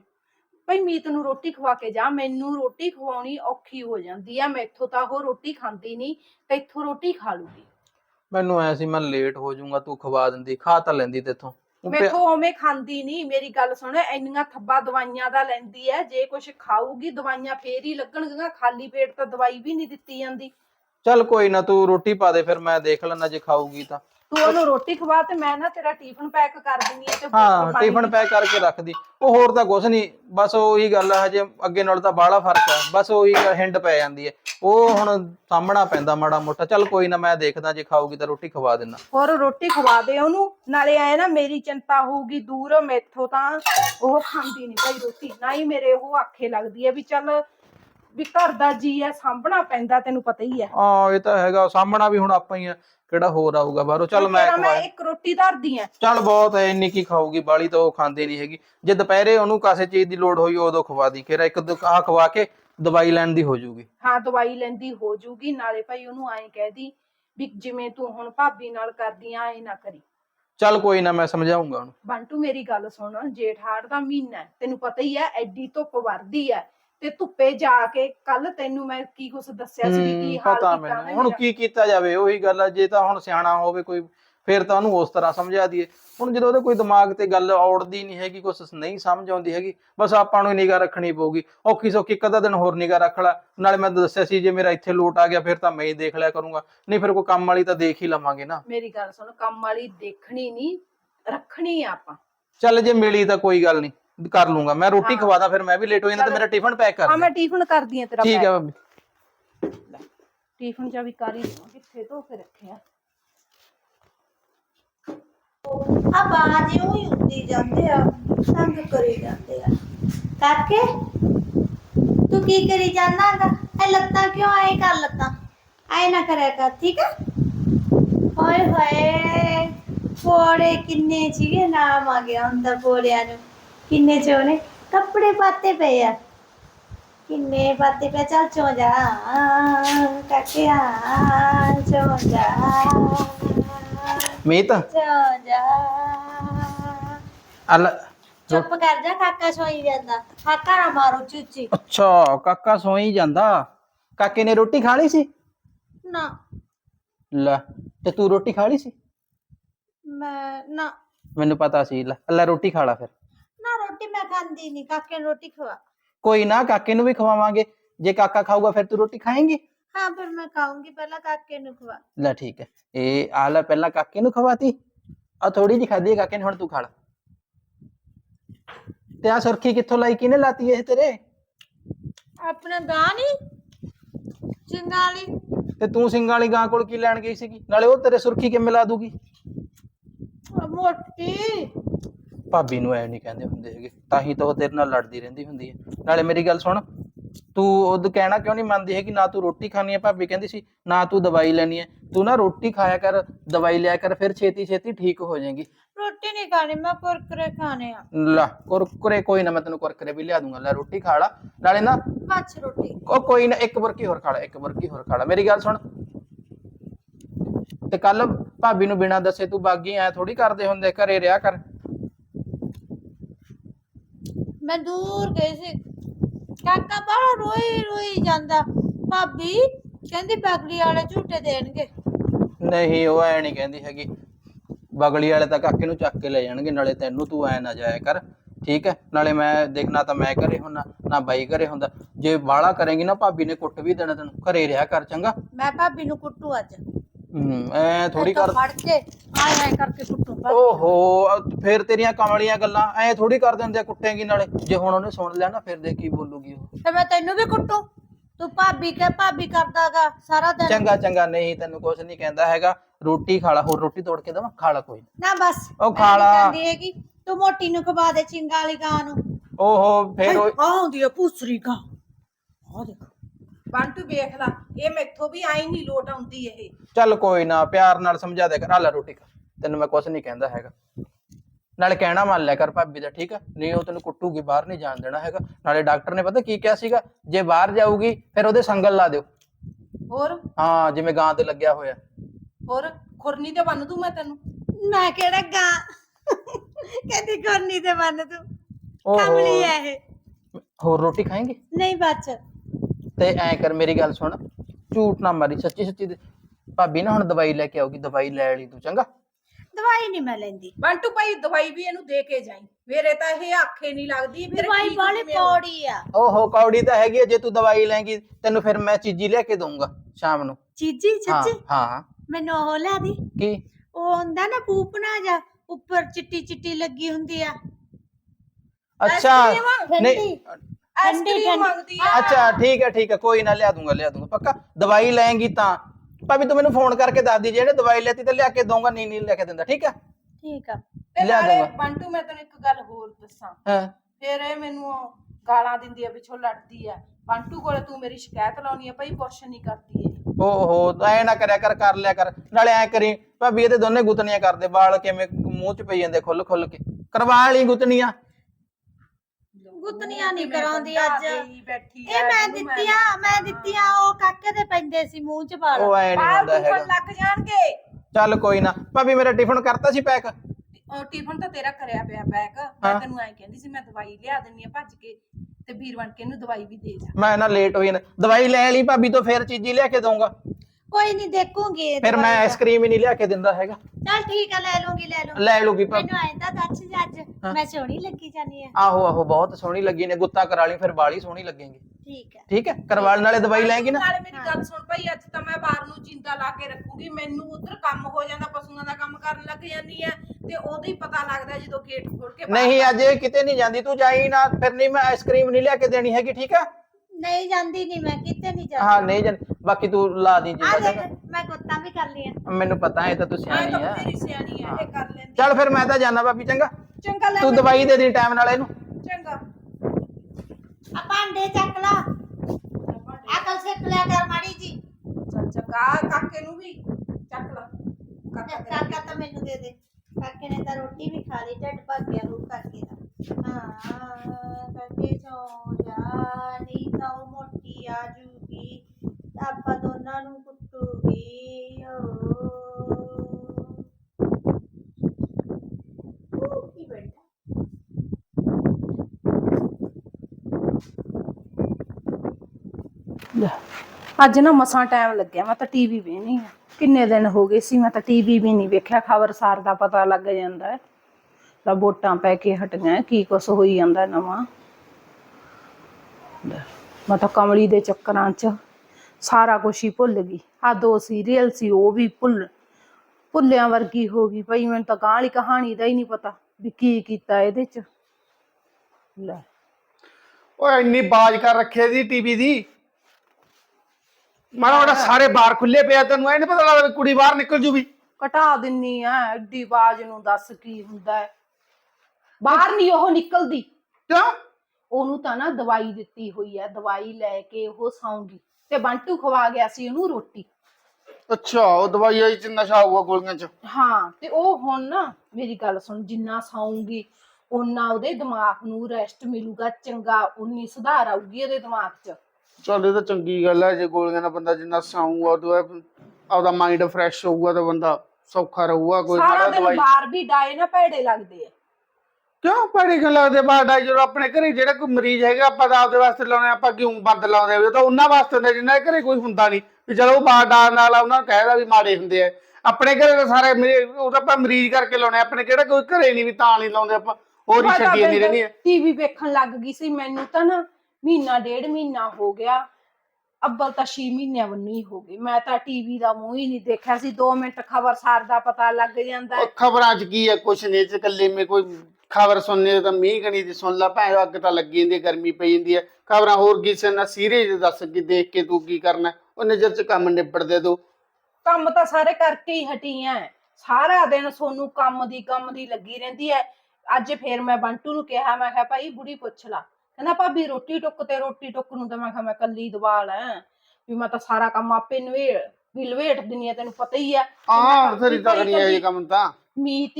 ਭਾਈ ਮੀਤ ਨੂੰ ਰੋਟੀ ਖਵਾ ਕੇ ਜਾ ਮੈਨੂੰ ਰੋਟੀ ਖਵਾਉਣੀ ਔਖੀ ਹੋ ਜਾਂਦੀ ਆ ਮੈਥੋਂ ਤਾਂ ਉਹ ਰੋਟੀ ਖਾਂਦੀ ਨਹੀਂ ਤੇ ਇੱਥੋਂ ਰੋਟੀ ਖਾ ਲੂਗੀ। ਮੈਨੂੰ ਐ ਸੀ ਮੈਂ ਲੇਟ ਹੋ ਜਾਊਂਗਾ ਤੂੰ ਖਵਾ ਦਿੰਦੀ ਖਾ ਤਾਂ ਲੈਂਦੀ ਤੇਥੋਂ। ਮੈਥੋਂ ਉਵੇਂ ਖਾਂਦੀ ਨਹੀਂ ਮੇਰੀ ਗੱਲ ਸੁਣ ਇੰਨੀਆਂ ਥੱਬਾ ਦਵਾਈਆਂ ਦਾ ਲੈਂਦੀ ਐ ਜੇ ਕੁਝ ਖਾਊਗੀ ਦਵਾਈਆਂ ਫੇਰ ਹੀ ਲੱਗਣਗੀਆਂ ਖਾਲੀ ਪੇਟ ਤਾਂ ਦਵਾਈ ਵੀ ਨਹੀਂ ਦਿੱਤੀ ਜਾਂਦੀ। ਚੱਲ ਕੋਈ ਨਾ ਤੂੰ ਰੋਟੀ ਪਾ ਦੇ ਫਿਰ ਮੈਂ ਦੇਖ ਲੈਣਾ ਜੇ ਖਾਊਗੀ ਤਾਂ। ਤੂੰ ਉਹਨੂੰ ਰੋਟੀ ਖਵਾ ਤੇ ਮੈਂ ਨਾ ਤੇਰਾ ਟਿਫਨ ਪੈਕ ਕਰ ਦਿੰਦੀ ਆ ਤੇ ਹਾਂ ਪਾਣੀ ਟਿਫਨ ਪੈਕ ਕਰਕੇ ਰੱਖ ਦੀ ਉਹ ਹੋਰ ਤਾਂ ਕੁਛ ਨਹੀਂ ਬਸ ਉਹੀ ਗੱਲ ਹੈ ਹਜੇ ਅੱਗੇ ਨਾਲ ਤਾਂ ਬਾਹਲਾ ਫ਼ਰਕ ਹੈ ਬਸ ਉਹੀ ਹਿੰਡ ਪੈ ਜਾਂਦੀ ਹੈ। ਉਹ ਹੁਣ ਸਾਹਮਣਾ ਪੈਂਦਾ ਮਾੜਾ ਮੋਟਾ। ਚੱਲ ਕੋਈ ਨਾ ਮੈਂ ਦੇਖਦਾ ਜੇ ਖਾਊਗੀ ਤਾਂ ਰੋਟੀ ਖਵਾ ਦੇਣਾ ਹੋਰ ਰੋਟੀ ਖਵਾ ਦੇ ਉਹਨੂੰ ਨਾਲੇ ਆਏ ਨਾ ਮੇਰੀ ਚਿੰਤਾ ਹੋਊਗੀ ਦੂਰ ਮੈਥੋਂ ਤਾਂ ਉਹ ਖਾਂਦੀ ਨਹੀਂ ਭਾਈ ਰੋਟੀ। ਨਾ ਹੀ ਮੇਰੇ ਉਹ ਆਖੇ ਲੱਗਦੀ ਹੈ ਵੀ ਚੱਲ ਵੀ ਘਰ ਦਾ ਜੀ ਹੈ ਸਾਂਭਣਾ ਪੈਂਦਾ ਤੈਨੂੰ ਪਤਾ ਹੀ ਹੈ ਆ ਇਹ ਤਾਂ ਹੈਗਾ ਸਾਹਮਣਾ ਵੀ ਹੁਣ ਆਪਾਂ ਹੀ ਆ ਕਿਹੜਾ ਹੋਰ ਆਊਗਾ ਬਾਹਰੋਂ। ਚੱਲ ਮੈਂ ਮੈਂ ਇੱਕ ਰੋਟੀ ਧਰਦੀ ਆ ਚੱਲ ਬਹੁਤ ਐ ਇੰਨੀ ਕੀ ਖਾਊਗੀ ਬਾਲੀ ਤਾਂ ਉਹ ਖਾਂਦੇ ਨਹੀਂ ਹੈਗੀ। ਜੇ ਦੁਪਹਿਰੇ ਉਹਨੂੰ ਕਾਸੇ ਚੀਜ਼ ਦੀ ਲੋੜ ਹੋਈ ਉਦੋਂ ਖਵਾ ਦੀ। ਕਿਹੜਾ ਇੱਕ ਦੋ ਆਹ ਖਵਾ ਕੇ ਦਵਾਈ ਲੈਣ ਦੀ ਹੋ ਜਾਊਗੀ ਹਾਂ ਦਵਾਈ ਲੈਂਦੀ ਹੋ ਜੂਗੀ ਨਾਲੇ ਭਾਈ ਉਹਨੂੰ ਐਂ ਕਹਿਦੀ ਵੀ ਜਿਵੇਂ ਤੂੰ ਹੁਣ ਭਾਬੀ ਨਾਲ ਕਰਦੀ ਆ ਐ ਨਾ ਕਰੀ। ਚੱਲ ਕੋਈ ਨਾ ਮੈਂ ਸਮਝਾਉਂਗਾ ਉਹਨੂੰ। ਬੰਟੂ ਮੇਰੀ ਗੱਲ ਸੁਣ ਜੇਠ ਹਾੜ ਦਾ ਮਹੀਨਾ ਹੈ ਤੈਨੂੰ ਪਤਾ ਹੀ ਹੈ ਐਡੀ ਧੁੱਪ ਵਰਦੀ ਹੈ ਤੇ ਧੁੱਪੇ ਜਾ ਕੇ ਕੱਲ ਤੈਨੂੰ ਮੈਂ ਕੀ ਕੁਛ ਦੱਸਿਆ ਸੀ ਵੀ ਕੀ ਹਾਲ ਪਤਾ ਕੀਤਾ ਮੈਨੂੰ। ਹੁਣ ਮੇਰਾ। ਕੀ ਕੀਤਾ ਜਾਵੇ ਉਹੀ ਗੱਲ ਆ ਜੇ ਤਾਂ ਹੁਣ ਸਿਆਣਾ ਹੋਵੇ ਕੋਈ ਫੇਰ ਤਾਂ ਉਹਨੂੰ ਉਸ ਤਰ੍ਹਾਂ ਸਮਝਾ ਦਈਏ। ਹੁਣ ਜਦੋਂ ਉਹਦੇ ਕੋਈ ਦਿਮਾਗ ਤੇ ਗੱਲ ਔੜਦੀ ਨਹੀਂ ਹੈਗੀ ਕੁਛ ਨਹੀਂ ਸਮਝ ਆਉਂਦੀ ਹੈਗੀ ਬਸ ਆਪਾਂ ਨੂੰ ਨਿਗਾਹ ਰੱਖਣੀ ਪਊਗੀ। ਔਖੀ ਸੌਖੀ ਅੱਧਾ ਦਿਨ ਹੋਰ ਨਿਗਾਹ ਰੱਖ ਲੈ। ਨਾਲੇ ਮੈਂ ਦੱਸਿਆ ਸੀ ਜੇ ਮੇਰਾ ਇੱਥੇ ਲੋਟ ਆ ਗਿਆ ਫਿਰ ਤਾਂ ਮੈਂ ਹੀ ਦੇਖ ਲਿਆ ਕਰੂੰਗਾ। ਨਹੀਂ ਫਿਰ ਕੋਈ ਕੰਮ ਵਾਲੀ ਤਾਂ ਦੇਖ ਹੀ ਲਵਾਂਗੇ ਨਾ। ਮੇਰੀ ਗੱਲ ਸੁਣ ਕੰਮ ਵਾਲੀ ਦੇਖਣੀ ਨਹੀਂ ਰੱਖਣੀ ਆ ਆਪਾਂ। ਚੱਲ ਜੇ ਮਿਲੀ ਤਾਂ ਕੋਈ ਗੱਲ ਨਹੀਂ। ਕਰ ਲੂੰਗਾ ਮੈਂ ਰੋਟੀ ਹਾਂ। ਖਵਾਦਾ ਫਿਰ ਮੈਂ ਵੀ ਲੇਟ ਹੋ ਜਾਂਦਾ ਤੇ ਮੇਰਾ ਟਿਫਨ ਪੈਕ ਕਰ ਹਾਂ ਦੇ ਮੈਂ ਟਿਫਨ ਕਰਦੀ ਆ ਤੇਰਾ ਠੀਕ ਹੈ pack। ਭਾਬੀ ਟਿਫਨ ਚਾ ਵੀ ਕਰ ਹੀ ਦੇਵਾਂ, ਕਿੱਥੇ ਧੋ ਕੇ ਰੱਖਿਆ ਆ ਬਾਜੇ ਉਹੀ ਉੱਡੀ ਜਾਂਦੇ ਆ ਤੰਗ ਕਰੀ ਜਾਂਦੇ ਆ ਕਾਕੇ ਤੂੰ ਕੀ ਕਰੀ ਜਾਂਦਾਗਾ ਇਹ ਲੱਤਾਂ ਕਿਉਂ ਆਏ ਕਰ ਲੱਤਾਂ ਆਏ ਨਾ ਕਰਿਆ ਕਰ ਠੀਕ ਹੈ ਹੋਏ ਹੋਏ ਪੋੜੇ ਕਿੰਨੇ ਸੀਗੇ ਨਾਮ ਆ ਗਿਆ ਹੁੰਦਾ ਪੋੜਿਆਂ ਨੂੰ ਕਿੰਨੇ ਚੋਨੇ ਕੱਪੜੇ ਪਾਤੇ ਪਏ ਆ। ਕਿੰਨੇ ਪਾਤੇ ਪਏ ਚੱਲ ਚੋ ਜਾ। ਕਾਕੇ ਆ ਚੋ ਜਾ। ਮੀਤ। ਚੋ ਜਾ। ਅਲ ਚੁੱਪ ਕਰ ਜਾ ਕਾਕਾ ਸੋਈ ਜਾਂਦਾ। ਕਾਕਾ ਨਾ ਮਾਰੋ ਚੂਚੀ। ਅੱਛਾ ਕਾਕਾ ਸੋਈ ਜਾਂਦਾ। ਕਾਕੇ ਨੇ ਰੋਟੀ ਖਾ ਲਈ ਸੀ? ਨਾ। ਲੈ ਤੇ ਤੂੰ ਰੋਟੀ ਖਾ ਲਈ ਸੀ? ਮੈਂ ਨਾ। ਮੈਨੂੰ ਪਤਾ ਸੀ। ਲੈ ਲੈ ਰੋਟੀ ਖਾ ਲਾ ਫਿਰ। ਰੋਟੀ ਮੈਂ ਖਾਂਦੀ ਨਹੀਂ ਕਾਕੇ ਨੂੰ ਰੋਟੀ ਖਵਾ ਕੋਈ ਨਾ ਕਾਕੇ ਨੂੰ ਵੀ ਖਵਾਵਾਂਗੇ ਜੇ ਕਾਕਾ ਖਾਊਗਾ ਫਿਰ ਤੂੰ ਰੋਟੀ ਖਾਏਂਗੀ ਹਾਂ ਫਿਰ ਮੈਂ ਖਾਉਂਗੀ ਪਹਿਲਾਂ ਕਾਕੇ ਨੂੰ ਖਵਾ ਲੈ ਠੀਕ ਹੈ ਇਹ ਆ ਲੈ ਪਹਿਲਾਂ ਕਾਕੇ ਨੂੰ ਖਵਾਤੀ ਆ ਥੋੜੀ ਜਿਹੀ ਖਾਧੀ ਹੈ ਕਾਕੇ ਨੇ ਹੁਣ ਤੂੰ ਖਾ ਲਾ ਤੇ ਆ ਸੁਰਖੀ ਕਿੱਥੋਂ ਲਾਈ ਕਿਨੇ ਲਾਤੀ ਇਹ ਤੇਰੇ ਆਪਣਾ ਗਾਂ ਨਹੀਂ ਚਿੰਗਾ ਵਾਲੀ ਤੇ ਤੂੰ ਸਿੰਘਾਂ ਵਾਲੀ ਗਾਂ ਕੋਲ ਕੀ ਲੈਣ ਗਈ ਸੀਗੀ ਨਾਲੇ ਉਹ ਤੇਰੇ ਸੁਰਖੀ ਕਿਵੇਂ ਲਾ ਦੂਗੀ ਉਹ ਮੋਟੀ ਭਾਬੀ ਨੂੰ ਐ ਨਹੀਂ ਕਹਿੰਦੇ ਹੁੰਦੇ ਹੈਗੇ ਤਾਂ ਹੀ ਤਾਂ ਉਹ ਤੇਰੇ ਨਾਲ ਲੜਦੀ ਰਹਿੰਦੀ ਹੁੰਦੀ ਹੈ। ਨਾਲੇ ਮੇਰੀ ਗੱਲ ਸੁਣ ਤੂੰ ਉਹ ਕਹਿਣਾ ਕਿਉਂ ਨਹੀਂ ਮੰਨਦੀ ਹੈ ਕਿ ਨਾ ਤੂੰ ਰੋਟੀ ਖਾਣੀ ਹੈ ਭਾਬੀ ਕਹਿੰਦੀ ਸੀ ਨਾ ਤੂੰ ਦਵਾਈ ਲੈਣੀ ਹੈ। ਤੂੰ ਨਾ ਰੋਟੀ ਖਾਇਆ ਕਰ ਦਵਾਈ ਲਿਆ ਕਰ ਫਿਰ ਛੇਤੀ ਛੇਤੀ ਠੀਕ ਹੋ ਜਾਏਗੀ। ਰੋਟੀ ਨਹੀਂ ਖਾਣੀ ਮੈਂ ਕੁਰਕਰੇ ਖਾਣੇ ਆ। ਲੈ ਕੁਰਕਰੇ ਕੋਈ ਨਾ ਮੈਂ ਤੈਨੂੰ ਕੁਰਕਰੇ ਵੀ ਲਿਆ ਦੂੰਗਾ। ਲੈ ਰੋਟੀ ਖਾ ਲਾ। ਨਾਲੇ ਨਾ ਬੱਚ ਰੋਟੀ। ਉਹ ਕੋਈ ਨਾ ਇੱਕ ਬੁਰਕੀ ਹੋਰ ਖਾ ਲਾ ਇੱਕ ਬੁਰਕੀ ਹੋਰ ਖਾ ਲਾ। ਮੇਰੀ ਗੱਲ ਸੁਣ। ਤੇ ਕੱਲ ਭਾਬੀ ਨੂੰ ਬਿਨਾਂ ਦੱਸੇ ਤੂੰ ਬਾਗੀ ਐ ਥੋੜੀ ਕਰਦੇ ਹੁੰਦੇ ਘਰੇ ਰਿਹਾ ਕਰ। ਮੈਂ ਦੂਰ ਗਈ ਸੀ। ਕਾਕਾ ਬੜਾ ਰੋਈ ਰੋਈ ਜਾਂਦਾ। ਭਾਬੀ ਕਹਿੰਦੀ ਬਗਲੀ ਵਾਲੇ ਝੂਟੇ ਦੇਣਗੇ। ਨਹੀਂ ਉਹ ਐ ਨਹੀਂ ਕਹਿੰਦੀ ਹੈਗੀ। ਬਗਲੀ ਵਾਲੇ ਤਾਂ ਕਾਕੇ ਨੂੰ ਚੱਕ ਕੇ ਲੈ ਜਾਣਗੇ ਨਾਲੇ ਤੈਨੂੰ ਤੂੰ ਐ ਨਾ ਜਾਇਆ ਕਰ। ਠੀਕ ਹੈ? ਨਾਲੇ ਮੈਂ ਦੇਖਣਾ ਤਾਂ ਮੈਂ ਘਰੇ ਹੁੰਨਾ ਨਾ ਬਾਈ ਘਰੇ ਹੁੰਦਾ। ਜੇ ਬਾਲਾ ਕਰੇਂਗੀ ਨਾ ਭਾਬੀ ਨੇ ਕੁੱਟ ਵੀ ਦੇਣਾ ਤੈਨੂੰ। ਘਰੇ ਰਿਹਾ ਕਰ ਚੰਗਾ। ਮੈਂ ਭਾਬੀ ਨੂੰ ਕੁੱਟੂ ਅੱਜ। ਹੂੰ ਐ ਥੋੜੀ ਕਰ ਫੜ ਕੇ ਆਏ ਆਏ ਕਰਕੇ ਕੁੱਟੂ ਭਾਬੀ। ਓਹੋ ਫਿਰ ਤੇਰੀਆਂ ਕਮਲੀਆਂ ਗੱਲਾਂ ਐ ਥੋੜੀ ਕਰ ਦਿੰਦੇ ਆ ਕੁੱਟੇਂਗੀ ਨਾਲੇ। ਜੇ ਹੁਣ ਉਹਨੇ ਸੁਣ ਲਿਆ ਨਾ ਫਿਰ ਦੇ ਕੀ ਬੋਲੂਗੀ ਉਹ। ਤੇ ਮੈਂ ਤੈਨੂੰ ਵੀ ਕੁੱਟੂ। ਤੂੰ ਭਾਬੀ ਕੇ ਭਾਬੀ ਕਰਦਾਗਾ ਸਾਰਾ ਦਿਨ। ਚੰਗਾ ਚੰਗਾ ਨਹੀਂ ਤੈਨੂੰ ਕੁਝ ਨਹੀਂ ਕਹਿੰਦਾ ਹੈਗਾ। ਰੋਟੀ ਖਾ ਲਾ ਹੋਰ ਰੋਟੀ ਤੋੜ ਕੇ ਦੇਵਾਂ? ਖਾ ਲਾ ਕੋਈ ਨਾ। ਨਾ ਬਸ ਉਹ ਮੈਂ ਖਾ ਨੀ ਲਾ। ਕਹਿੰਦੀ ਹੈਗੀ। ਤੂੰ ਮੋਟੀ ਨੂੰ ਖਵਾ ਦੇ ਚਿੰਗਾ ਵਾਲੀ ਗਾਂ ਨੂੰ। ਓਹੋ ਫਿਰ ਉਹ ਆ ਹੁੰਦੀ ਆ ਪੂਸਰੀ ਗਾਂ। ਆ ਦੇਖ। ਬੰਟੂ ਵੇਖ ਲਾ ਇਹ ਮੈਥੋਂ ਵੀ ਆਈ ਨਹੀਂ ਲੋਟ ਆਉਂਦੀ ਇਹ। ਚੱਲ ਕੋਈ ਨਾ ਪਿਆਰ ਨਾਲ ਸਮਝਾ ਦੇ ਕਰ ਆ ਲੈ ਰੋਟੀ ਖਾ। ਤੈਨੂੰ ਮੈਂ ਕੁਝ ਨਹੀਂ ਕਹਿੰਦਾ ਹੈਗਾ। ਨਾਲੇ ਕਹਿਣਾ ਮੰਨ ਲਿਆ ਕਰ ਭਾਬੀ ਦਾ ਠੀਕ ਆ? ਨਹੀਂ ਉਹ ਤੈਨੂੰ ਕੁੱਟੂਗੀ ਬਾਹਰ ਨਹੀਂ ਜਾਣ ਦੇਣਾ ਹੈਗਾ। ਨਾਲੇ ਡਾਕਟਰ ਨੇ ਪਤਾ ਕੀ ਕਿਹਾ ਸੀਗਾ? ਜੇ ਬਾਹਰ ਜਾਊਗੀ ਫਿਰ ਉਹਦੇ ਸੰਗਲ ਲਾ ਦਿਓ। ਹੋਰ? ਹਾਂ ਜਿਵੇਂ ਗਾਂ ਤੇ ਲੱਗਿਆ ਹੋਇਆ। ਹੋਰ? ਖੁਰਨੀ ਤੇ ਬੰਨ ਦੂੰ ਮੈਂ ਤੈਨੂੰ? ਮੈਂ ਕਿਹੜਾ ਗਾਂ? ਕਹਿੰਦੀ ਕਰਨੀ ਤੇ ਮੰਨ ਤੂੰ ਓਹੋ। ਕਮਲੀ ਇਹ। ਹੋਰ ਰੋਟੀ ਖਾਏਂਗੇ? ਨਹੀਂ ਬੱਚ ਤੇ ਐ ਕਰ ਮੇਰੀ ਗੱਲ ਸੁਣ। ਝੂਠ ਨਾ ਮਾਰੀ ਸੱਚੀ ਸੱਚੀ ਭਾਬੀ ਨਾ ਹੁਣ ਦਵਾਈ ਲੈ ਕੇ ਆਉਗੀ ਦਵਾਈ ਲੈ ਲਈ ਤੂੰ ਚੰਗਾ? ਦਵਾਈ ਨਹੀਂ ਮੈਂ ਲੈਂਦੀ। ਬੰਟੂ ਭਾਈ ਦਵਾਈ ਵੀ ਇਹਨੂੰ ਦੇ ਕੇ ਜਾਈ। ਮੇਰੇ ਤਾਂ ਇਹ ਆਖੇ ਨਹੀਂ ਲੱਗਦੀ ਫਿਰ ਦਵਾਈ ਵਾਲੀ? ਪੌੜੀ ਆ। ਓਹੋ ਕੌੜੀ ਤਾਂ ਹੈਗੀ ਆ, ਜੇ ਤੂੰ ਦਵਾਈ ਲੈਂਗੀ ਤੈਨੂੰ ਫਿਰ ਮੈਂ ਚੀਜ਼ੀ ਲੈ ਕੇ ਦਊਂਗਾ ਸ਼ਾਮ ਨੂੰ। ਚੀਜੀ ਹਾਂ ਸੱਚੀ? ਹਾਂ। ਮੈਨੂੰ ਉਹ ਲਿਆ ਦੀ। ਕੀ? ਉਹ ਹੁੰਦਾ ਨਾ ਪੂਪਣਾ ਜਾ ਉੱਪਰ ਚਿੱਟੀ ਚਿੱਟੀ ਲੱਗੀ ਹੁੰਦੀ ਆ। ਅੱਛਾ? ਨਹੀਂ ਠੰਡੀ ਆਈਸਕ੍ਰੀਮ। ਮੰਗਦੀ ਆ। ਅੱਛਾ ਠੀਕ ਹੈ ਠੀਕ ਹੈ ਕੋਈ ਨਾ ਲਿਆ ਦੂੰਗਾ ਲਿਆ ਦੂੰਗਾ। ਪੱਕਾ ਦਵਾਈ ਲੈਂਗੀ ਤਾਂ। ਭਾਵੇਂ ਤੂੰ ਮੈਨੂੰ ਫੋਨ ਕਰਕੇ ਦੱਸ ਦੀ ਜਿਹੜੇ ਦਵਾਈ ਲੈਤੀ ਤਾਂ ਲਿਆ ਕੇ ਦਊਂਗਾ ਨਹੀਂ ਨਹੀਂ ਲੈ ਕੇ ਦਿੰਦਾ ਠੀਕ ਹੈ? ਠੀਕ ਆ। ਤੇ ਲਿਆ ਨਾਲੇ ਦਊਂਗਾ। ਬੰਟੂ ਮੈਂ ਤੈਨੂੰ ਇੱਕ ਗੱਲ ਹੋਰ ਦੱਸਾਂ। ਹਾਂ। ਫਿਰ ਇਹ ਮੈਨੂੰ ਗਾਲਾਂ ਦਿੰਦੀ ਆ ਪਿੱਛੋਂ ਲੜਦੀ ਆ। ਬੰਟੂ ਕੋਲੇ ਤੂੰ ਮੇਰੀ ਸ਼ਿਕਾਇਤ ਲਾਉਣੀ ਆ ਭਾਈ ਕੁਛ ਨਹੀਂ ਕਰਦੀ ਇਹ। ਓਹੋ ਐ ਨਾ ਕਰਿਆ ਕਰ ਕਰ ਲਿਆ ਕਰ। ਨਾਲੇ ਐ ਕਰੀ ਭਾਬੀ ਇਹਦੇ ਦੋਨੇ ਗੁੱਤਨੀਆਂ ਕਰਦੇ ਵਾਲ ਕਿਵੇਂ ਮੂੰਹ ਚ ਪਈ ਜਾਂਦੇ ਖੁੱਲ ਖੁੱਲ ਕੇ। ਕਰਵਾ ਲਈ ਗੁੱਤਨੀਆਂ। ਗੁੱਤਨੀਆਂ ਨਹੀਂ ਕਰਾਉਂਦੀ ਅੱਜ। ਇਹ ਮੈਂ ਦਿੱਤੀਆਂ ਮੈਂ ਦਿੱਤੀਆਂ ਉਹ ਕਾਕੇ ਦੇ ਪੈਂਦੇ ਸੀ ਮੂੰਹ ਚ ਵਾਲ। ਉਹ ਐ ਨਹੀਂ ਹੁੰਦਾ ਹੈਗਾ। ਲੱਗ ਜਾਣਗੇ। ਚੱਲ ਕੋਈ ਨਾ ਭਾਬੀ ਮੇਰਾ ਟਿਫਨ ਕਰਤਾ ਸੀ ਪੈਕ? ਉਹ ਟਿਫਨ ਤਾਂ ਤੇਰਾ ਕਰਿਆ ਪਿਆ ਹਾਂ। ਮੈਂ ਤੈਨੂੰ ਐਂ ਕਹਿੰਦੀ ਸੀ ਮੈਂ ਦਵਾਈ ਲਿਆ ਦਿੰਨੀ ਆ ਭੱਜ ਕੇ ਤੇ ਵੀਰ ਬਣ ਕੇ ਇਹਨੂੰ ਦਵਾਈ ਵੀ ਦੇ ਜਾ। ਮੈਂ ਨਾ ਲੇਟ ਹੋਈ ਨਾ ਦਵਾਈ ਲੈ ਲਈ ਭਾਬੀ ਤੋਂ ਫੇਰ ਚੀਜ਼ੀ ਲਿਆ ਕੇ ਦਊਂਗਾ। ਕੋਈ ਨਹੀਂ ਦੇਖੂਗੀ ਫਿਰ ਮੈਂ। ਆਈਸਕ੍ਰੀਮ ਹੀ ਨਹੀਂ ਲਿਆ ਕੇ ਦਿੰਦਾ ਹੈਗਾ। ਚੱਲ ਠੀਕ ਆ ਲੈ ਲੂੰਗੀ ਲੈ ਲੂੰਗੀ। ਲੈ ਲੂਗੀ ਭਾਬੀ। ਮੈਨੂੰ ਆਇਂਦਾ ਦੱਸ ਜੀ ਅੱਜ। ਮੈਂ ਸੋਹਣੀ ਲੱਗੀ ਜਾਨੀ ਆ। ਆਹੋ ਆਹੋ ਬਹੁਤ ਸੋਹਣੀ ਲੱਗੀ ਨੇ। ਗੁੱਤਾ ਕਰਾ ਲਈ ਫਿਰ ਬਾਲੀ ਸੋਹਣੀ ਲੱਗੇਗੀ। ਠੀਕ ਹੈ ਠੀਕ ਹੈ ਕਰਵਾਲ ਨਾਲੇ ਦਵਾਈ ਲੈਂਗੀ ਨਾ? ਨਾਲੇ ਮੇਰੀ ਗੱਲ ਸੁਣ ਭਾਈ ਅੱਜ ਤਾਂ ਮੈਂ ਬਾਹਰ ਨੂੰ ਚਿੰਤਾ ਲਾ ਕੇ ਰੱਖੂਗੀ। ਮੈਨੂੰ ਉਧਰ ਕੰਮ ਹੋ ਜਾਂਦਾ ਪਸ਼ੂਆਂ ਦਾ ਕੰਮ ਕਰਨ ਲੱਗ ਜਾਂਦੀ ਆ ਤੇ ਉਦੋਂ ਹੀ ਪਤਾ ਲੱਗਦਾ ਜਦੋਂ ਗੇਟ ਖੋਲ ਕੇ ਬਾਹਰ ਨਹੀਂ ਅੱਜ ਇਹ ਕਿਤੇ ਨਹੀਂ ਜਾਂਦੀ। ਤੂੰ ਜਾਈ ਨਾ ਫਿਰ ਨਹੀਂ ਮੈਂ ਆਈਸਕ੍ਰੀਮ ਨਹੀਂ ਲਿਆ ਕੇ ਦੇਣੀ ਹੈਗੀ ਠੀਕ ਹੈ ਨਹੀਂ ਜਾਂਦੀ ਨਹੀਂ ਮੈਂ ਕਿਤੇ ਨਹੀਂ ਹਾਂ ਜਾਂਦੀ ਨਹੀਂ ਜਾਣੀ ਬਾਕੀ ਤੂੰ ਲਾ ਦੀ ਆ ਜੀ ਦੇਖ ਮੈਂ ਗੁੱਤਾਂ ਵੀ ਕਰ ਲਿਆ ਮੈਨੂੰ ਪਤਾ ਹੈ ਇਹ ਤਾਂ ਤੂੰ ਆਏ ਸਿਆਣੀ ਤਾਂ ਹੈ ਤੇਰੀ ਸਿਆਣੀ ਆ ਇਹ ਕਰ ਲੈਂਦੀ ਚੱਲ ਫਿਰ ਮੈਂ ਤਾਂ ਜਾਣਾ ਭਾਬੀ ਚੰਗਾ। ਚੰਗਾ ਲੈ ਤੂੰ ਫਿਰ। ਦਵਾਈ ਦੇ ਦੇ ਟਾਈਮ ਨਾਲ ਇਹਨੂੰ। ਚੰਗਾ। ਆ ਭਾਂਡੇ ਚੱਕ ਲਾ। ਅਕਲ ਸੇ ਲਿਆ ਕਰ ਮਾੜੀ ਜੀ। ਚੱਲ ਚੰਗਾ ਕਾਕੇ ਨੂੰ ਵੀ ਚੱਕ ਲਾ। ਕਾਕਾ ਤੇਰਾ ਕਾਕਾ ਤਾਂ ਮੈਨੂੰ ਦੇ ਦੇ। ਕਾਕੇ ਨੇ ਤਾਂ ਰੋਟੀ ਵੀ ਖਾ ਲਈ ਢਿੱਡ ਭਰ ਗਿਆ ਉਹ ਕਾਕੇ ਦਾ। ਹਾਂ ਕਾਕੇ ਸੌ ਜਾ ਨਹੀਂ ਤਾਂ ਉਹ ਮੋਟੀ ਆ ਜੂਗੀ ਤਾਂ ਆਪਾਂ ਦੋਨਾਂ ਨੂੰ ਕੁੱਟੂਗੀ ਓ ਉਹ ਕੀ ਬੈਠਾ ਅੱਜ ਨਾ ਮਸਾਂ ਟਾਈਮ ਲੱਗਿਆ, ਮੈਂ ਤਾਂ ਟੀਵੀ ਵੇਖਣੀ ਆ। ਕਿੰਨੇ ਦਿਨ ਹੋ ਗਏ ਸੀ, ਮੈਂ ਤਾਂ ਟੀਵੀ ਵੀ ਨਹੀਂ ਵੇਖਿਆ ਖਬਰਸਾਰ ਦਾ ਪਤਾ ਲੱਗ ਜਾਂਦਾ ਹੈ। ਤਾਂ ਵੋਟਾਂ ਪੈ ਕੇ ਹਟੀਆਂ ਕੀ ਕੁਛ ਹੋਈ ਜਾਂਦਾ ਨਵਾਂ। ਮੈਂ ਤਾਂ ਕਮਲੀ ਦੇ ਚੱਕਰਾਂ 'ਚ ਸਾਰਾ ਕੁਝ ਹੀ ਭੁੱਲ ਗਈ। ਆ ਦੋ ਸੀਰੀਅਲ ਸੀ, ਉਹ ਵੀ ਭੁੱਲ, ਭੁੱਲਿਆਂ ਵਰਗੀ ਹੋ ਗਈ। ਭਈ ਮੈਨੂੰ ਤਾਂ ਗਾਂ ਕਹਾਣੀ ਦਾ ਹੀ ਨਹੀਂ ਪਤਾ ਵੀ ਕੀ ਕੀਤਾ ਇਹਦੇ ਚ। ਲੈ। ਓਏ, ਇੰਨੀ ਬਾਜ ਕਰ ਰੱਖਿਆ ਸੀ ਟੀਵੀ ਦੀ। ਮਾਰਾ ਮਾਰਾ ਸਾਰੇ ਬਾਹਰ ਖੁੱਲੇ ਪਿਆ ਤੈਨੂੰ ਐ ਨਹੀਂ ਪਤਾ ਲੱਗਦਾ ਵੀ ਕੁੜੀ ਬਾਹਰ ਨਿਕਲ ਜੂ ਵੀ ਘਟਾ ਦਿੰਨੀ ਆ ਐਡੀ ਬਾਜ ਨੂੰ ਦੱਸ ਕੀ ਹੁੰਦਾ ਹੈ। ਬਾਹਰ ਨਹੀਂ ਉਹ ਨਿਕਲਦੀ। ਕਿਉਂ? ਉਹਨੂੰ ਤਾਂ ਨਾ ਦਵਾਈ ਦਿੱਤੀ ਹੋਈ ਹੈ ਦਵਾਈ ਲੈ ਕੇ ਉਹ ਸੌਂਗੀ ਤੇ ਬੰਟੂ ਖਵਾ ਗਿਆ ਸੀ ਉਹਨੂੰ ਰੋਟੀ। ਅੱਛਾ ਉਹ ਦਵਾਈ ਚ ਨਸ਼ਾ ਹੋਊਗਾ ਗੋਲੀਆਂ ਚ। ਹਾਂ ਤੇ ਉਹ ਹੁਣ ਨਾ ਮੇਰੀ ਗੱਲ ਸੁਣ ਜਿੰਨਾ ਸੌਂਗੀ ਉਹਨਾਂ ਉਹਦੇ ਦਿਮਾਗ ਨੂੰ ਰੈਸਟ ਮਿਲੂਗਾ ਚੰਗਾ ਉਨੀ ਸੁਧਾਰ ਆਊਗੀ ਉਹਦੇ ਦਿਮਾਗ 'ਚ। ਚੱਲ ਇਹ ਤਾਂ ਚੰਗੀ ਗੱਲ ਹੈ ਜੇ ਗੋਲੀਆਂ ਨਾਲ ਬੰਦਾ ਜਿੰਨਾ ਸਾਊਗਾ ਉਹ ਆਪਦਾ ਮਾਈਂਡ ਫਰੈਸ਼ ਹੋਊਗਾ ਤਾਂ ਬੰਦਾ ਸੌਖਾ ਰਹੂਗਾ ਕੋਈ ਸਾਰਾ ਮਾੜਾ ਦਿਨ ਦਵਾਈ ਬਾਹਰ ਵੀ ਡਾਏ ਨਾ ਭੈੜੇ ਲੱਗਦੇ ਆ। ਕਿਉਂ ਪੜੇ ਕਿਉਂ ਲੱਗਦੇ ਬਾਹਰ ਜਦੋਂ ਆਪਣੇ ਘਰੇ ਜਿਹੜਾ ਕੋਈ ਮਰੀਜ਼ ਹੈਗਾ ਆਪਾਂ ਤਾਂ ਆਪਦੇ ਵਾਸਤੇ ਲਾਉਣੇ ਆਪਾਂ ਕਿਉਂ ਬੰਦ ਲਾਉਂਦੇ ਆ? ਉਹ ਤਾਂ ਉਹਨਾਂ ਵਾਸਤੇ ਹੁੰਦੇ ਜਿੰਨਾ ਘਰੇ ਕੋਈ ਹੁੰਦਾ ਨਹੀਂ। ਵੀ ਚਲੋ ਡਾਲ ਨਾਲ ਆ, ਉਹਨਾਂ ਨੂੰ ਕਹਿਦਾ ਵੀ ਮਾੜੇ ਹੁੰਦੇ ਆ। ਆਪਣੇ ਘਰੇ ਤਾਂ ਸਾਰੇ ਮਰੀ- ਉਹ ਤਾਂ ਆਪਾਂ ਮਰੀਜ਼ ਕਰਕੇ ਲਾਉਣੇ ਆ, ਆਪਣੇ ਕਿਹੜਾ ਕੋਈ ਘਰੇ ਨਹੀਂ ਵੀ ਤਾਂ ਨਹੀਂ ਲਾਉਂਦੇ ਆਪਾਂ। ਹੋਰ ਹੀ ਛੱਡੀ ਨਹੀਂ ਰਹਿੰਦੀ ਹੈ ਟੀਵੀ ਵੇਖਣ ਲੱਗ ਗਈ ਸੀ ਮੈਨੂੰ ਤਾਂ ਨਾ ਮਹੀਨਾ ਡੇਢ ਮਹੀਨਾ ਹੋ ਗਿਆ। ਅੱਬਲ ਤਾਂ 6 ਮਹੀਨਿਆਂ ਵੰਨੀ ਹੋ ਗਈ ਮੈਂ ਤਾਂ ਟੀਵੀ ਦਾ ਮੂੰਹ ਹੀ ਨਹੀਂ ਦੇਖਿਆ ਸੀ। 2 ਮਿੰਟ ਖਬਰਸਾਰ ਦਾ ਪਤਾ ਲੱਗ ਜਾਂਦਾ ਹੈ। ਖਬਰਾਂ 'ਚ ਕੀ ਹੈ? ਕੁਛ ਨਹੀਂ। ਚ ਕੱਲੇ ਮੇ ਕੋਈ ਖਬਰ ਸੁਣਨੇ ਤਾਂ ਮੀਂਹ ਕਣੀ ਦੀ ਸੁਣ ਲਾ। ਭੈਣ ਅੱਗ ਤਾਂ ਲੱਗੀ ਜਾਂਦੀ ਹੈ, ਗਰਮੀ ਪਈ ਜਾਂਦੀ ਹੈ। ਖਬਰਾਂ ਹੋਰ ਕਿਸੇ ਨਾ ਸੀਰੀਅਸ ਦੱਸ ਕੇ ਦੇਖ ਕੇ ਤੂੰ ਕੀ ਕਰਨਾ ਉਹ ਨਜ਼ਰ 'ਚ ਕੰਮ ਨਿਬੜ ਦੇ ਦੋ ਕੰਮ ਤਾਂ ਸਾਰੇ ਕਰਕੇ ਹੀ ਹਟੀ ਐ ਸਾਰਾ ਦਿਨ ਸੋਨੂੰ ਕੰਮ ਦੀ ਕੰਮ ਦੀ ਲੱਗੀ ਰਹਿੰਦੀ ਐ ਅੱਜ ਫੇਰ ਮੈਂ ਬੰਟੂ ਨੂੰ ਕਿਹਾ ਮੈਂ ਕਿਹਾ ਭਾਈ ਬੁੜੀ ਪੁੱਛ ਲਾ। ਕਹਿੰਦਾ ਭਾਬੀ ਰੋਟੀ ਟੁੱਕ ਤੇ ਰੋਟੀ ਟੁੱਕ ਨੂੰ ਤਾਂ ਮੈਂ ਕਿਹਾ ਮੈਂ ਕੱਲੀ ਦਵਾ ਲੈ ਵੀ ਮੈਂ ਤਾਂ ਸਾਰਾ ਕੰਮ ਆਪੇ ਨਵੇੜ ਵੀ ਲਵੇਟ ਦਿੰਨੀ ਆ ਤੈਨੂੰ ਪਤਾ ਹੀ ਆ। ਤੇ ਮੈਂ ਹਾਂ ਕਰਦੀ ਤੇਰੀ ਤਾਂ ਨਹੀਂ ਇਹ। ਕੰਮ ਤਾਂ। ਮੀਤ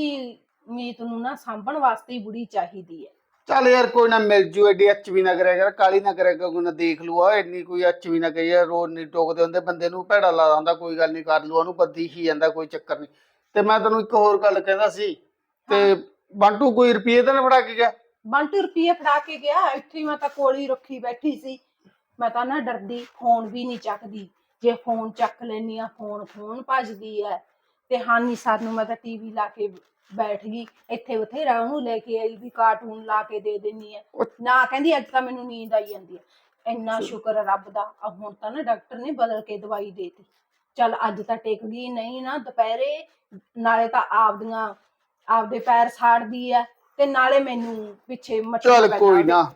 ਮੀਤ ਨੂੰ ਨਾ ਸਾਂਭਣ ਵਾਸਤੇ ਹੀ ਬੁੜੀ ਚਾਹੀਦੀ ਐ। ਚੱਲ ਯਾਰ ਕੋਈ ਨਾ ਮਿਲ ਜੂ ਐਡੀ ਅੱਚ ਵੀ ਨਾ ਕਰਿਆ ਕਰ ਕਾਲੀ ਨਾ ਕਰਿਆ ਕਰ ਕੋਈ ਨਾ ਦੇਖ ਲੂ ਆ ਇੰਨੀ ਕੋਈ ਅੱਚ ਵੀ ਨਾ ਕਹੀ ਯਾਰ ਰੋਜ਼ ਨਹੀਂ ਟੋਕਦੇ ਹੁੰਦੇ ਬੰਦੇ ਨੂੰ ਭੈੜਾ ਲਾ ਹੁੰਦਾ ਕੋਈ ਗੱਲ ਨਹੀਂ ਕਰ ਲੂ ਉਹਨੂੰ ਬੱਦੀ ਹੀ ਜਾਂਦਾ ਕੋਈ ਚੱਕਰ ਨਹੀਂ। ਤੇ ਮੈਂ ਤੈਨੂੰ ਇੱਕ ਹੋਰ ਗੱਲ ਕਹਿੰਦਾ ਸੀ ਤੇ ਬੰਟੂ ਕੋਈ ਰੁਪਏ ਤਾਂ ਨੀ ਫੜਾ ਕੇ ਗਿਆ? ਬੰਟੂ ਰੁਪਈਏ ਫੜਾ ਕੇ ਗਿਆ ਇੱਥੇ ਹੀ ਮੈਂ ਤਾਂ ਕੋਲੀ ਰੱਖੀ ਬੈਠੀ ਸੀ। ਮੈਂ ਤਾਂ ਨਾ ਡਰਦੀ ਫੋਨ ਵੀ ਨਹੀਂ ਚੱਕਦੀ। ਜੇ ਫੋਨ ਚੱਕ ਲੈਨੀ ਆ ਫੋਨ ਫੋਨ ਭੱਜਦੀ ਐ ਤੇ ਹਾਨੀ ਸਰ ਨੂੰ ਮੈਂ ਤਾਂ ਟੀਵੀ ਲਾ ਕੇ ਬੈਠ ਗਈ। ਇੱਥੇ ਬਥੇਰਾ ਉਹਨੂੰ ਲੈ ਕੇ ਆਈ ਵੀ ਕਾਰਟੂਨ ਲਾ ਕੇ ਦੇ ਦਿੰਨੀ ਐ ਨਾ ਕਹਿੰਦੀ ਅੱਜ ਤਾਂ ਮੈਨੂੰ ਨੀਂਦ ਆਈ ਜਾਂਦੀ ਐ ਇੰਨਾ ਸ਼ੁਕਰ ਰੱਬ ਦਾ। ਆ ਹੁਣ ਤਾਂ ਨਾ ਡਾਕਟਰ ਨੇ ਬਦਲ ਕੇ ਦਵਾਈ ਦੇਤੀ। ਚੱਲ ਅੱਜ ਤਾਂ ਟਿਕ ਗਈ ਨਹੀਂ ਨਾ ਦੁਪਹਿਰੇ। ਨਾਲੇ ਤਾਂ ਆਪਦੀਆਂ ਆਪਦੇ ਪੈਰ ਸਾੜਦੀ ਐ ਤੇ ਨਾਲੇ ਮੈਨੂੰ ਪਿੱਛੇ ਮੱਛਰ ਚੱਲ ਕੋਈ। ਨਾ।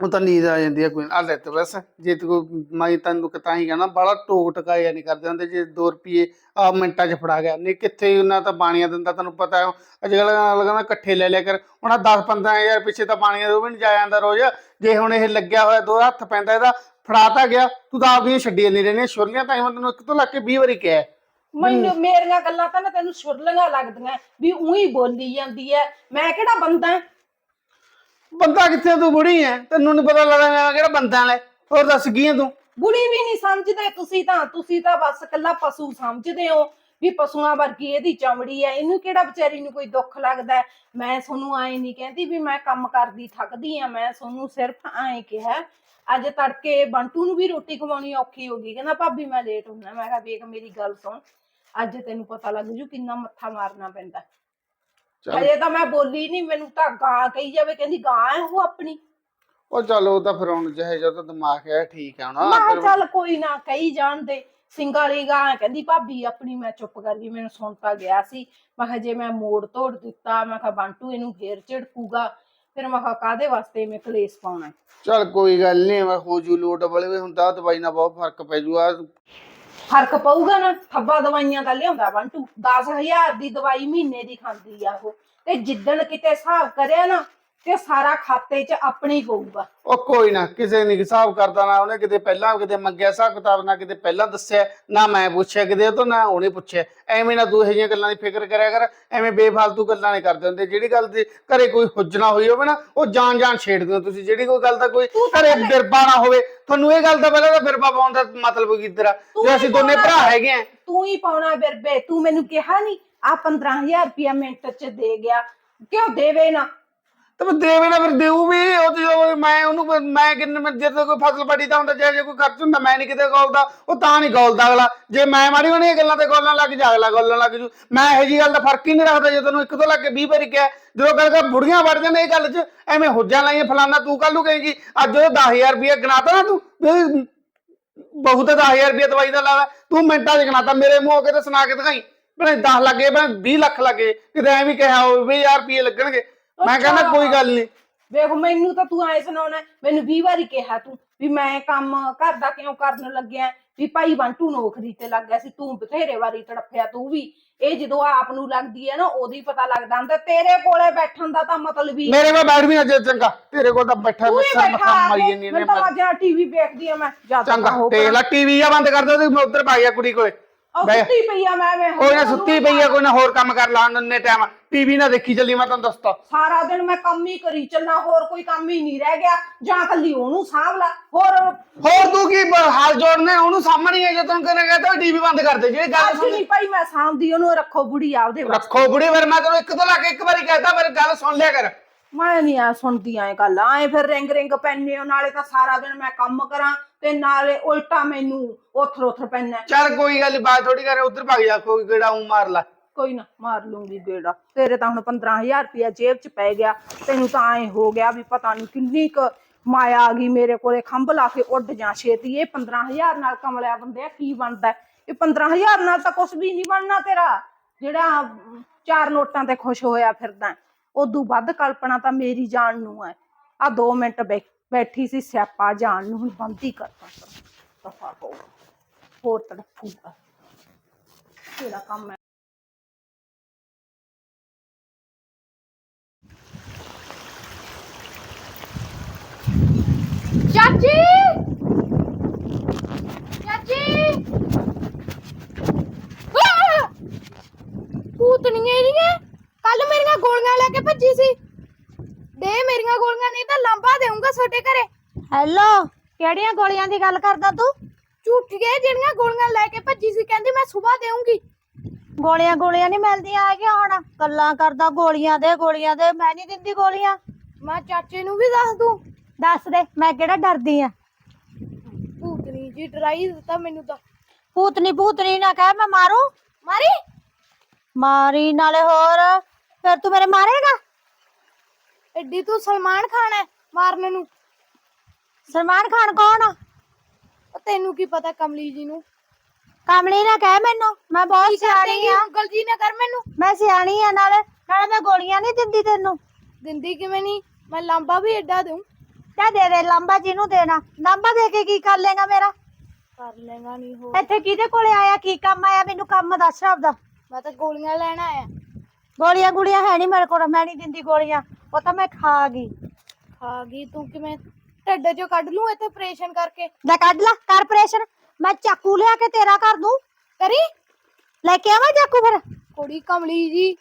ਉਹ ਤਾਂ ਨੀਂਦ ਆ ਜਾਂਦੀ ਹੈ ਕੋਈ ਆ ਲੈ ਤੇ ਬਸ। ਜੇ ਤੂੰ ਮੈਂ ਤੈਨੂੰ ਤਾਂ ਹੀ ਕਹਿਣਾ ਬੜਾ ਟੋਕ ਟਕਾਇਆ ਨਹੀਂ ਕਰਦੇ ਹੁੰਦੇ। ਜੇ 2 ਰੁਪਏ ਆ ਮਿੰਟਾਂ 'ਚ ਫੜਾ ਗਿਆ। ਨਹੀਂ ਕਿੱਥੇ ਉਹਨਾਂ ਤਾਂ ਬਾਣੀਆਂ ਦਿੰਦਾ ਤੈਨੂੰ ਪਤਾ ਹੈ। ਅੱਜ ਕੱਲ੍ਹ ਲਗਾਣਾ ਇਕੱਠੇ ਲੈ ਲਿਆ ਕਰ। ਉਹਨਾਂ 10 15000 ਪਿੱਛੇ ਤਾਂ ਬਾਣੀਆਂ ਦੋ ਵੀ ਨਹੀਂ ਜਾ ਜਾਂਦਾ ਰੋਜ਼। ਜੇ ਹੁਣ ਇਹ ਲੱਗਿਆ ਹੋਇਆ ਦੋ ਹੱਥ ਪੈਂਦਾ ਇਹਦਾ ਫੜਾਤਾ ਗਿਆ। ਤੂੰ ਤਾਂ ਆਪਦੀਆਂ ਛੱਡੀਆਂ ਨਹੀਂ ਰਹਿਣੀਆਂ ਛੁਰਲੀਆਂ ਤਾਂ ਮੈਂ ਤੈਨੂੰ ਇੱਕ ਤੋਂ ਲੱਗ ਕੇ 20 ਵਾਰੀ ਕਿਹਾ। ਮੈਨੂੰ ਮੇਰੀਆਂ ਗੱਲਾਂ ਤਾਂ ਨਾ ਤੈਨੂੰ ਸੁਰਲੀਆਂ ਲੱਗਦੀਆਂ ਵੀ ਉਹੀ ਬੋਲੀ ਜਾਂਦੀ ਐ। ਮੈਂ ਕਿਹੜਾ ਬੰਦਾ? ਐ? ਬੰਦਾ ਕਿੱਥੇ ਤੂੰ ਬੁੜੀ ਹੈ ਤੈਨੂੰ ਨਹੀਂ ਪਤਾ ਲੱਗਦਾ ਮੈਂ ਕਿਹੜਾ ਬੰਦਾ ਲੈ ਹੋਰ ਦੱਸ ਕੀ ਹੈ ਤੂੰ? ਬੁੜੀ ਵੀ ਨਹੀਂ ਸਮਝਦੇ ਤੁਸੀਂ ਤਾਂ। ਤੁਸੀਂ ਤਾਂ ਬਸ ਕੱਲਾ ਪਸ਼ੂ ਸਮਝਦੇ ਹੋ ਵੀ ਪਸ਼ੂਆਂ ਵਰਗੀ ਇਹਦੀ ਚਮੜੀ ਐ। ਇਹਨੂੰ ਕਿਹੜਾ ਵਿਚਾਰੀ ਨੂੰ ਕੋਈ ਦੁੱਖ ਲੱਗਦਾ ਹੈ? ਮੈਂ ਤੁਹਾਨੂੰ ਐ ਨਹੀਂ ਕਹਿੰਦੀ ਵੀ ਮੈਂ ਕੰਮ ਕਰਦੀ ਥੱਕਦੀ ਆ। ਮੈਂ ਤੁਹਾਨੂੰ ਸਿਰਫ ਐ ਕਿਹਾ ਅੱਜ ਤੜਕੇ ਬੰਟੂ ਨੂੰ ਵੀ ਰੋਟੀ ਖਵਾਉਣੀ ਔਖੀ ਹੋ ਗਈ। ਕਹਿੰਦਾ ਭਾਬੀ ਮੈਂ ਲੇਟ ਹੁੰਦਾ ਮੈਂ ਕਿਹਾ ਵੇਖ ਮੇਰੀ ਗੱਲ ਸੁਣ। ਅੱਜ ਤੈਨੂੰ ਪਤਾ ਲੱਗ ਜੂ ਕਿੰਨਾ ਮੱਥਾ ਮਾਰਨਾ ਪੈਂਦਾ। ਚੱਲ। ਹਜੇ ਤਾਂ ਮੈਂ ਬੋਲੀ ਨਹੀਂ ਮੈਨੂੰ ਤਾਂ ਗਾਂ ਕਹੀ ਜਾਵੇ ਕਹਿੰਦੀ ਗਾਂ ਹੈ ਉਹ ਆਪਣੀ। ਉਹ ਚੱਲ ਉਹ ਤਾਂ ਫਿਰ ਹੁਣ ਜਿਹੇ ਜਿਹਾ ਤਾਂ ਦਿਮਾਗ ਹੈ ਠੀਕ ਹੈ ਮੈਂ ਕਿਹਾ ਫਿਰ- ਚੱਲ ਕੋਈ ਨਾ ਕਹੀ ਜਾਣ ਦੇ। ਸਿੰਗਾਲੀ ਗਾਂ ਕਹਿੰਦੀ ਭਾਬੀ ਆਪਣੀ ਮੈਂ ਚੁੱਪ ਕਰ ਗਈ ਮੈਨੂੰ ਸੁਣ ਤਾਂ ਗਿਆ ਸੀ। ਮੈਂ ਕਿਹਾ ਜੇ ਮੈਂ ਮੋੜ ਤੋੜ ਦਿੱਤਾ ਮੈਂ ਕਿਹਾ ਬੰਟੂ ਇਹਨੂੰ ਫੇਰ ਝਿੜਕੂਗਾ। ਫਿਰ ਮੈਂ ਕਿਹਾ ਕਾਦੇ ਵਾਸਤੇ ਮੈਂ ਕਲੇਸ਼ ਪਾਉਣਾ? ਹੈ? ਚੱਲ ਕੋਈ ਗੱਲ ਨਹੀਂ ਮੈਂ ਹੋ ਜੂ ਲੋਟ ਵਾਲੇ ਵੀ ਹੁੰਦਾ ਦਵਾਈ ਨਾਲ ਬਹੁਤ ਫ਼ਰਕ ਪੈ ਜੂਗਾ ਫ਼ਰਕ ਪਊਗਾ ਨਾ? ਥੱਬਾ ਦਵਾਈਆਂ ਦਾ ਲਿਆਉਂਦਾ ਬੰਟੂ 10000 ਦੀ ਦਵਾਈ ਮਹੀਨੇ ਦੀ ਖਾਂਦੀ ਆ ਉਹ। ਤੇ ਜਿੱਦਣ ਕਿਤੇ ਹਿਸਾਬ ਕਰਿਆ ਨਾ ਤੇ ਸਾਰਾ ਖਾਤੇ 'ਚ ਆਪਣੇ ਹੀ ਪਊਗਾ ਉਹ ਕੋਈ ਨਾ ਕਿਸੇ ਨੇ ਹਿਸਾਬ ਕਰਦਾ ਨਾ ਉਹਨੇ ਕਿਤੇ ਪਹਿਲਾਂ ਕਿਤੇ ਮੰਗਿਆ ਹਿਸਾਬ ਕਿਤਾਬ ਨਾ ਕਿਤੇ ਪਹਿਲਾਂ ਦੱਸਿਆ ਨਾ ਮੈਂ ਪੁੱਛਿਆ ਕਿਤੇ ਉਹ ਤੋਂ ਨਾ ਉਹਨੇ ਪੁੱਛਿਆ। ਐਵੇਂ ਨਾ ਤੂੰ ਇਹ ਜਿਹੀਆਂ ਗੱਲਾਂ ਦੀ ਫਿਕਰ ਕਰਿਆ ਕਰ ਐਵੇਂ ਬੇਫਾਲਤੂ ਗੱਲਾਂ ਨਹੀਂ ਕਰਦੇ ਹੁੰਦੇ। ਜਿਹੜੀ ਗੱਲ ਦੀ ਘਰੇ ਕੋਈ ਹੁੱਜਣਾ ਹੋਈ ਹੋਵੇ ਨਾ ਉਹ ਜਾਣ ਜਾਣ ਛੇੜਦੇ ਹੋ ਤੁਸੀਂ। ਜਿਹੜੀ ਕੋਈ ਗੱਲ ਦਾ ਕੋਈ ਘਰੇ ਬਿਰਬਾ ਨਾ ਹੋਵੇ ਤੁਹਾਨੂੰ ਇਹ ਗੱਲ ਦਾ ਪਹਿਲਾਂ ਤਾਂ ਬਿਰਬਾ ਪਾਉਣ ਦਾ ਮਤਲਬ ਕੀ ਤੇਰਾ? ਜੇ ਅਸੀਂ ਦੋਨੇ ਭਰਾ। ਹੈਗੇ ਆ। ਤੂੰ ਹੀ ਪਾਉਣਾ ਬਿਰਬੇ ਤੂੰ ਮੈਨੂੰ ਕਿਹਾ ਨਹੀਂ ਆ 15000 ਰੁਪਇਆ ਮਿੰਟ 'ਚ ਦੇ ਗਿਆ। ਕਿਉਂ ਦੇਵੇ ਨਾ? ਤੇ ਮੈਂ ਦੇਵੇ ਨਾ ਫਿਰ ਦੇਊ ਵੀ, ਉਹ ਤੇ ਮੈਂ ਉਹਨੂੰ ਮੈਂ ਕਿੰਨੇ ਮੈਂ ਜਦੋਂ ਕੋਈ ਫਸਲ ਵੱਡੀ ਦਾ ਹੁੰਦਾ, ਜੇ ਜੇ ਕੋਈ ਖਰਚ ਹੁੰਦਾ, ਮੈਂ ਨਹੀਂ ਕਿਤੇ ਗੋਲਦਾ, ਉਹ ਤਾਂ ਨਹੀਂ ਗੋਲਦਾ ਅਗਲਾ। ਜੇ ਮੈਂ ਮਾੜੀ ਹੋਣੀ ਇਹ ਗੱਲਾਂ ਤੇ ਗੋਲਣ ਲੱਗ ਜਾ, ਅਗਲਾ ਗੋਲਣ ਲੱਗ ਜੂ। ਮੈਂ ਇਹੋ ਜੀ ਗੱਲ ਦਾ ਫ਼ਰਕ ਹੀ ਨਹੀਂ ਰੱਖਦਾ, ਜੇ ਤੈਨੂੰ ਇੱਕ ਤੋਂ ਲੱਗ ਕੇ 20 ਵਾਰੀ ਕਿਹਾ, ਜਦੋਂ ਗੱਲ ਕਰ ਬੁੜੀਆਂ ਵੜ ਜਾਂਦੇ ਇਹ ਗੱਲ 'ਚ, ਐਵੇਂ ਹੁੱਜਾਂ ਲਾਈਆਂ ਫਲਾਨਾ, ਤੂੰ ਕੱਲ ਨੂੰ ਕਹੇਗੀ, ਅੱਜ ਉਹ 10000 ਰੁਪਏ ਗਨਾਤਾ ਨਾ ਤੂੰ, ਵੀ ਬਹੁਤ 10000 ਰੁਪਏ ਦਵਾਈ ਦਾ ਲਾਦਾ ਤੂੰ ਮਿੰਟਾਂ 'ਚ ਗਣਾਤਾ, ਮੇਰੇ ਮੂੰਹ ਕੇ ਤੇ ਸੁਣਾ ਕੇ ਦਿਖਾਈ। ਬਣੇ 10 ਲੱਗੇ ਬਣੇ 20 ਲੱਖ ਲੱਗੇ, ਕਿਤੇ ਐ ਵੀ ਕਿਹਾ ਹੋਵੇ ਵੀ 1000 ਰੁਪਏ ਲੱਗਣਗੇ। ਮੈਂ ਕਹਿੰਦਾ। ਕੋਈ ਗੱਲ ਨਹੀਂ ਵੇਖ ਮੈਨੂੰ ਤਾਂ ਤੂੰ ਐ ਸੁਣਾਉਣਾ ਹੈ, ਮੈਨੂੰ 20 ਵਾਰੀ ਕਿਹਾ ਤੂੰ ਵੀ ਮੈਂ ਕੰਮ ਘਰ ਦਾ ਕਿਉਂ ਕਰਨ ਲੱਗਿਆ ਵੀ ਭਾਈ ਬੰਟੂ ਨੌਕਰੀ ਤੇ ਲੱਗ ਗਿਆ ਸੀ ਤੂੰ ਬਥੇਰੇ ਵਾਰੀ ਤੜਫਿਆ ਤੂੰ ਵੀ। ਇਹ ਜਦੋਂ ਆਪ ਨੂੰ ਲੱਗਦੀ ਹੈ ਨਾ ਉਹਦੀ ਪਤਾ ਲੱਗਦਾ ਹੁੰਦਾ ਤੇਰੇ ਕੋਲੇ ਬੈਠਣ ਦਾ ਤਾਂ ਮਤਲਬ ਹੀ ਮੇਰੇ ਕੋਲ ਬੈਠ ਵੀ ਨਾ ਜੇ ਚੰਗਾ ਤੇਰੇ ਕੋਲ ਤਾਂ ਬੈਠਾ ਤੂੰ ਹੀ ਬੈਠਾ ਮੱਥਾ ਆ ਮਾਰੀ ਕੇ, ਜਾਂਦੀ ਨੇ ਮੈਨੂੰ ਤਾਂ ਅੱਜ ਟੀਵੀ ਵੇਖਦੀ ਆ ਮੈਂ ਚੰਗਾ ਦੇਖ ਲੈ ਟੀਵੀ ਆ ਬੰਦ ਕਰ ਦੇ ਮੈਂ ਉਧਰ ਪਾ ਗਿਆ ਕੁੜੀ ਕੋਲੇ। ਉਹ ਬਹਿ। ਸੁੱਤੀ ਪਈ ਆ ਮੈਂ ਮੈਂ ਕੋਈ ਨਾ ਸੁੱਤੀ ਪਈ ਆ ਕੋਈ ਨਾ ਹੋਰ ਕੰਮ ਕਰ ਲਾ ਨੰਨੇ ਟਾਈਮ ਟੀਵੀ ਨਾ ਦੇਖੀ ਚੱਲੀ ਮੈਂ ਤੁਹਾਨੂੰ ਦੱਸਤਾ। ਸਾਰਾ ਦਿਨ ਮੈਂ ਕੰਮ ਹੀ ਕਰੀ ਚੱਲਣਾ ਹੋਰ ਕੋਈ ਕੰਮ ਹੀ ਨਹੀਂ ਰਹਿ ਗਿਆ। ਜਾਂ ਕੱਲੀ ਉਹਨੂੰ ਸਾਂਭ ਲਾ ਹੋਰ ਹੋਰ ਤੂੰ ਕੀ ਬ- ਹਾਲ ਜੋੜਨੇ ਉਹਨੂੰ ਸਾਹਮਣੇ ਹੀ ਜੇ ਤੈਨੂੰ ਕਹਿੰਦਾ ਕਹਤਾ ਟੀਵੀ ਬੰਦ ਕਰ ਦੇ ਜਿਹੜੀ ਗੱਲ ਅੱਜ ਸੁਣ ਨਹੀਂ ਭਾਈ ਮੈਂ ਸਾਂਭਦੀ ਉਹਨੂੰ ਰੱਖੋ ਬੁੜੀ ਆਪਦੇ ਵਾਸਤੇ। ਰੱਖੋ ਬੁੜੀ ਫਿਰ ਮੈਂ ਤੈਨੂੰ ਇੱਕ ਤੋਂ ਲਾ ਕੇ ਇੱਕ ਵਾਰੀ ਕਹਿਤਾ ਮੇਰੀ ਗੱਲ ਸੁਣ ਲਿਆ ਕਰ। ਮੈਂ ਨਹੀਂ ਆ ਸੁਣਦੀ ਐ ਗੱਲ ਐ ਫਿਰ ਰਿੰਗ ਰਿੰਗ ਪੈਨੇ ਨਾਲੇ ਤਾਂ ਸਾਰਾ ਦਿਨ ਮੈਂ ਕੰਮ ਕਰਾਂ। ਤੇ ਨਾਲੇ ਉਲਟਾ ਮੈਨੂੰ ਉਥਰ ਉਥਰ ਪੈਣਾ ਚੱਲ ਕੋਈ ਗੱਲ ਨੀ, ਬਾਤ ਥੋੜੀ ਕਰੇ ਉਧਰ ਭੱਗ ਜਾ ਕੋਈ ਕਿਹੜਾ ਉਂ ਮਾਰ ਲੈ। ਕੋਈ ਨਾ ਮਾਰ ਲੂੰਗੀ ਗੇੜਾ। ਤੇਰੇ ਤਾਂ ਹੁਣ 15000 ਰੁਪਇਆ ਜੇਬ 'ਚ ਪੈ ਗਿਆ। ਤੈਨੂੰ ਤਾਂ ਐ ਹੋ ਗਿਆ ਵੀ ਪਤਾ ਨਹੀਂ ਕਿੰਨੀ ਕੁ ਮਾਇਆ ਆ ਗਈ ਮੇਰੇ ਕੋਲੇ। ਖੰਭ ਲਾ ਕੇ ਉੱਡ ਜਾ ਛੇਤੀ। ਇਹ 15000 ਨਾਲ ਕਮਲਿਆ ਬੰਦੇ ਕੀ ਬਣਦਾ ਹੈ? ਇਹ 15000 ਨਾਲ ਤਾਂ ਕੁਝ ਵੀ ਨਹੀਂ ਬਣਨਾ ਤੇਰਾ। ਜਿਹੜਾ ਅਮ, ਚਾਰ ਨੋਟਾਂ ਤੇ ਖੁਸ਼ ਹੋਇਆ ਫਿਰਦਾ ਉਦੋਂ ਵੱਧ ਕਲਪਨਾ ਤਾਂ ਮੇਰੀ ਜਾਨ ਨੂੰ ਹੈ। ਆ 2 ਮਿੰਟ ਬੈ- ਬੈਠੀ ਸੀ ਸਿਆਪਾ ਜਾਣ ਨੂੰ, ਹੁਣ ਬੰਦ ਕਰਤਾ ਦਫਾ ਹੋ ਹੋਰ ਤੜਫੂਗਾ ਤੇਰਾ ਕੰਮ ਹੈ? ਚਾਚੀ! ਚਾਚੀ! ਭੂਤਨੀਆਂ ਇਹਦੀਆਂ। ਕੱਲ ਮੇਰੀਆਂ ਗੋਲੀਆਂ ਲੈ ਕੇ ਭੱਜੀ ਸੀ। ਦੇ ਮੇਰੀਆਂ ਗੋਲੀਆਂ ਨਹੀਂ ਤਾਂ ਲੰਬਾ ਦੇਊਂਗਾ ਛੋਟੇ ਘਰੇ। ਹੈਲੋ ਕਿਹੜੀਆਂ ਗੋਲੀਆਂ ਦੀ ਗੱਲ ਕਰਦਾ ਤੂੰ? ਝੂਠੀਆਂ ਜਿਹੜੀਆਂ ਗੋਲੀਆਂ ਲੈ ਕੇ ਭੱਜੀ ਸੀ ਕਹਿੰਦੀ ਮੈਂ ਸਵੇਰ ਦੇਊਂਗੀ। ਗੋਲੀਆਂ ਗੋਲੀਆਂ ਨਹੀਂ ਮਿਲਦੀਆਂ ਹੈਗੀਆਂ ਹੁਣ। ਗੱਲਾਂ ਕਰਦਾ ਗੋਲੀਆਂ ਦੇ ਗੋਲੀਆਂ ਦੇ। ਮੈਂ ਨਹੀਂ ਦਿੰਦੀ ਗੋਲੀਆਂ। ਮੈਂ ਚਾਚੇ ਨੂੰ ਵੀ ਦੱਸ ਦੂੰ। ਦੱਸ ਦੇ ਮੈਂ ਕਿਹੜਾ ਡਰਦੀ ਆ? ਭੂਤਨੀ ਜੀ ਡਰਾਈ ਦਿੱਤਾ ਮੈਨੂੰ ਤਾਂ। ਭੂਤਨੀ ਭੂਤਨੀ ਨਾ ਕਹਿ ਮੈਂ ਮਾਰੂ। ਮਾਰੀ? ਮਾਰੀ ਨਾਲੇ ਹੋਰ। ਫਿਰ ਤੂੰ ਮੇਰੇ ਮਾਰੇਗਾ? ਐਡੀ ਤੂੰ ਸਲਮਾਨ ਖਾਨ ਹੈ ਮਾਰਨ ਨੂੰ। ਸਲਮਾਨ ਖਾਨ ਕੌਣ ਆ? ਉਹ ਤੈਨੂੰ ਕੀ ਪਤਾ ਕਮਲੀ ਜੀ ਨੂੰ। ਕਮਲੀ ਨਾ ਕਹਿ ਮੈਨੂੰ ਮੈਂ ਬਹੁਤ ਸਿਆਣੀ ਆ। ਅੰਕਲ ਜੀ ਨਾ ਕਰ ਮੈਨੂੰ। ਮੈਂ ਸਿਆਣੀ ਆ ਨਾਲੇ ਨਾਲੇ ਮੈਂ ਗੋਲੀਆਂ ਨਹੀਂ ਦਿੰਦੀ ਤੈਨੂੰ। ਦਿੰਦੀ ਕਿਵੇਂ ਨਹੀਂ? ਮੈਂ ਲੰਬਾ ਵੀ ਐਡਾ ਦਊਂ। ਤਾਂ ਦੇ ਦੇ ਲੰਬਾ ਜਿਹਨੂੰ ਦੇਣਾ। ਲੰਬਾ ਦੇ ਕੇ ਕੀ ਕਰ ਲੇਗਾ ਮੇਰਾ? ਕਰ ਲੈਗਾ ਨਹੀਂ ਹੋ ਇੱਥੇ ਕਿਹਦੇ ਕੋਲੇ ਆਇਆ ਕੀ ਕੰਮ ਆਇਆ? ਮੈਨੂੰ ਕੰਮ ਦੱਸ ਆਪਦਾ। ਮੈਂ ਤਾਂ ਗੋਲੀਆਂ ਲੈਣ ਆਇਆ। ਗੋਲੀਆਂ ਗੁਲੀਆਂ ਹੈ ਨਹੀਂ ਮੇਰੇ ਕੋਲ ਮੈਂ ਨਹੀਂ ਦਿੰਦੀ ਗੋਲੀਆਂ। ਉਹ ਤਾਂ ਮੈਂ ਖਾ ਗਈ। ਖਾ ਗਈ ਤੂੰ ਕਿਵੇਂ ਢਿੱਡ ਚੋਂ ਕੱਢ ਲੂੰ ਇੱਥੇ ਆਪਰੇਸ਼ਨ ਕਰਕੇ? ਲੈ ਕੱਢ ਲੈ ਕਾਰਪੋਰੇਸ਼ਨ ਮੈਂ ਚਾਕੂ ਲਿਆ ਕੇ ਤੇਰਾ ਕਰ ਦੂੰ ਕਰੀ ਲੈ ਕੇ ਆਵਾਂ ਚਾਕੂ ਫਿਰ। ਕੁੜੀ ਕਮਲੀ ਜੀ।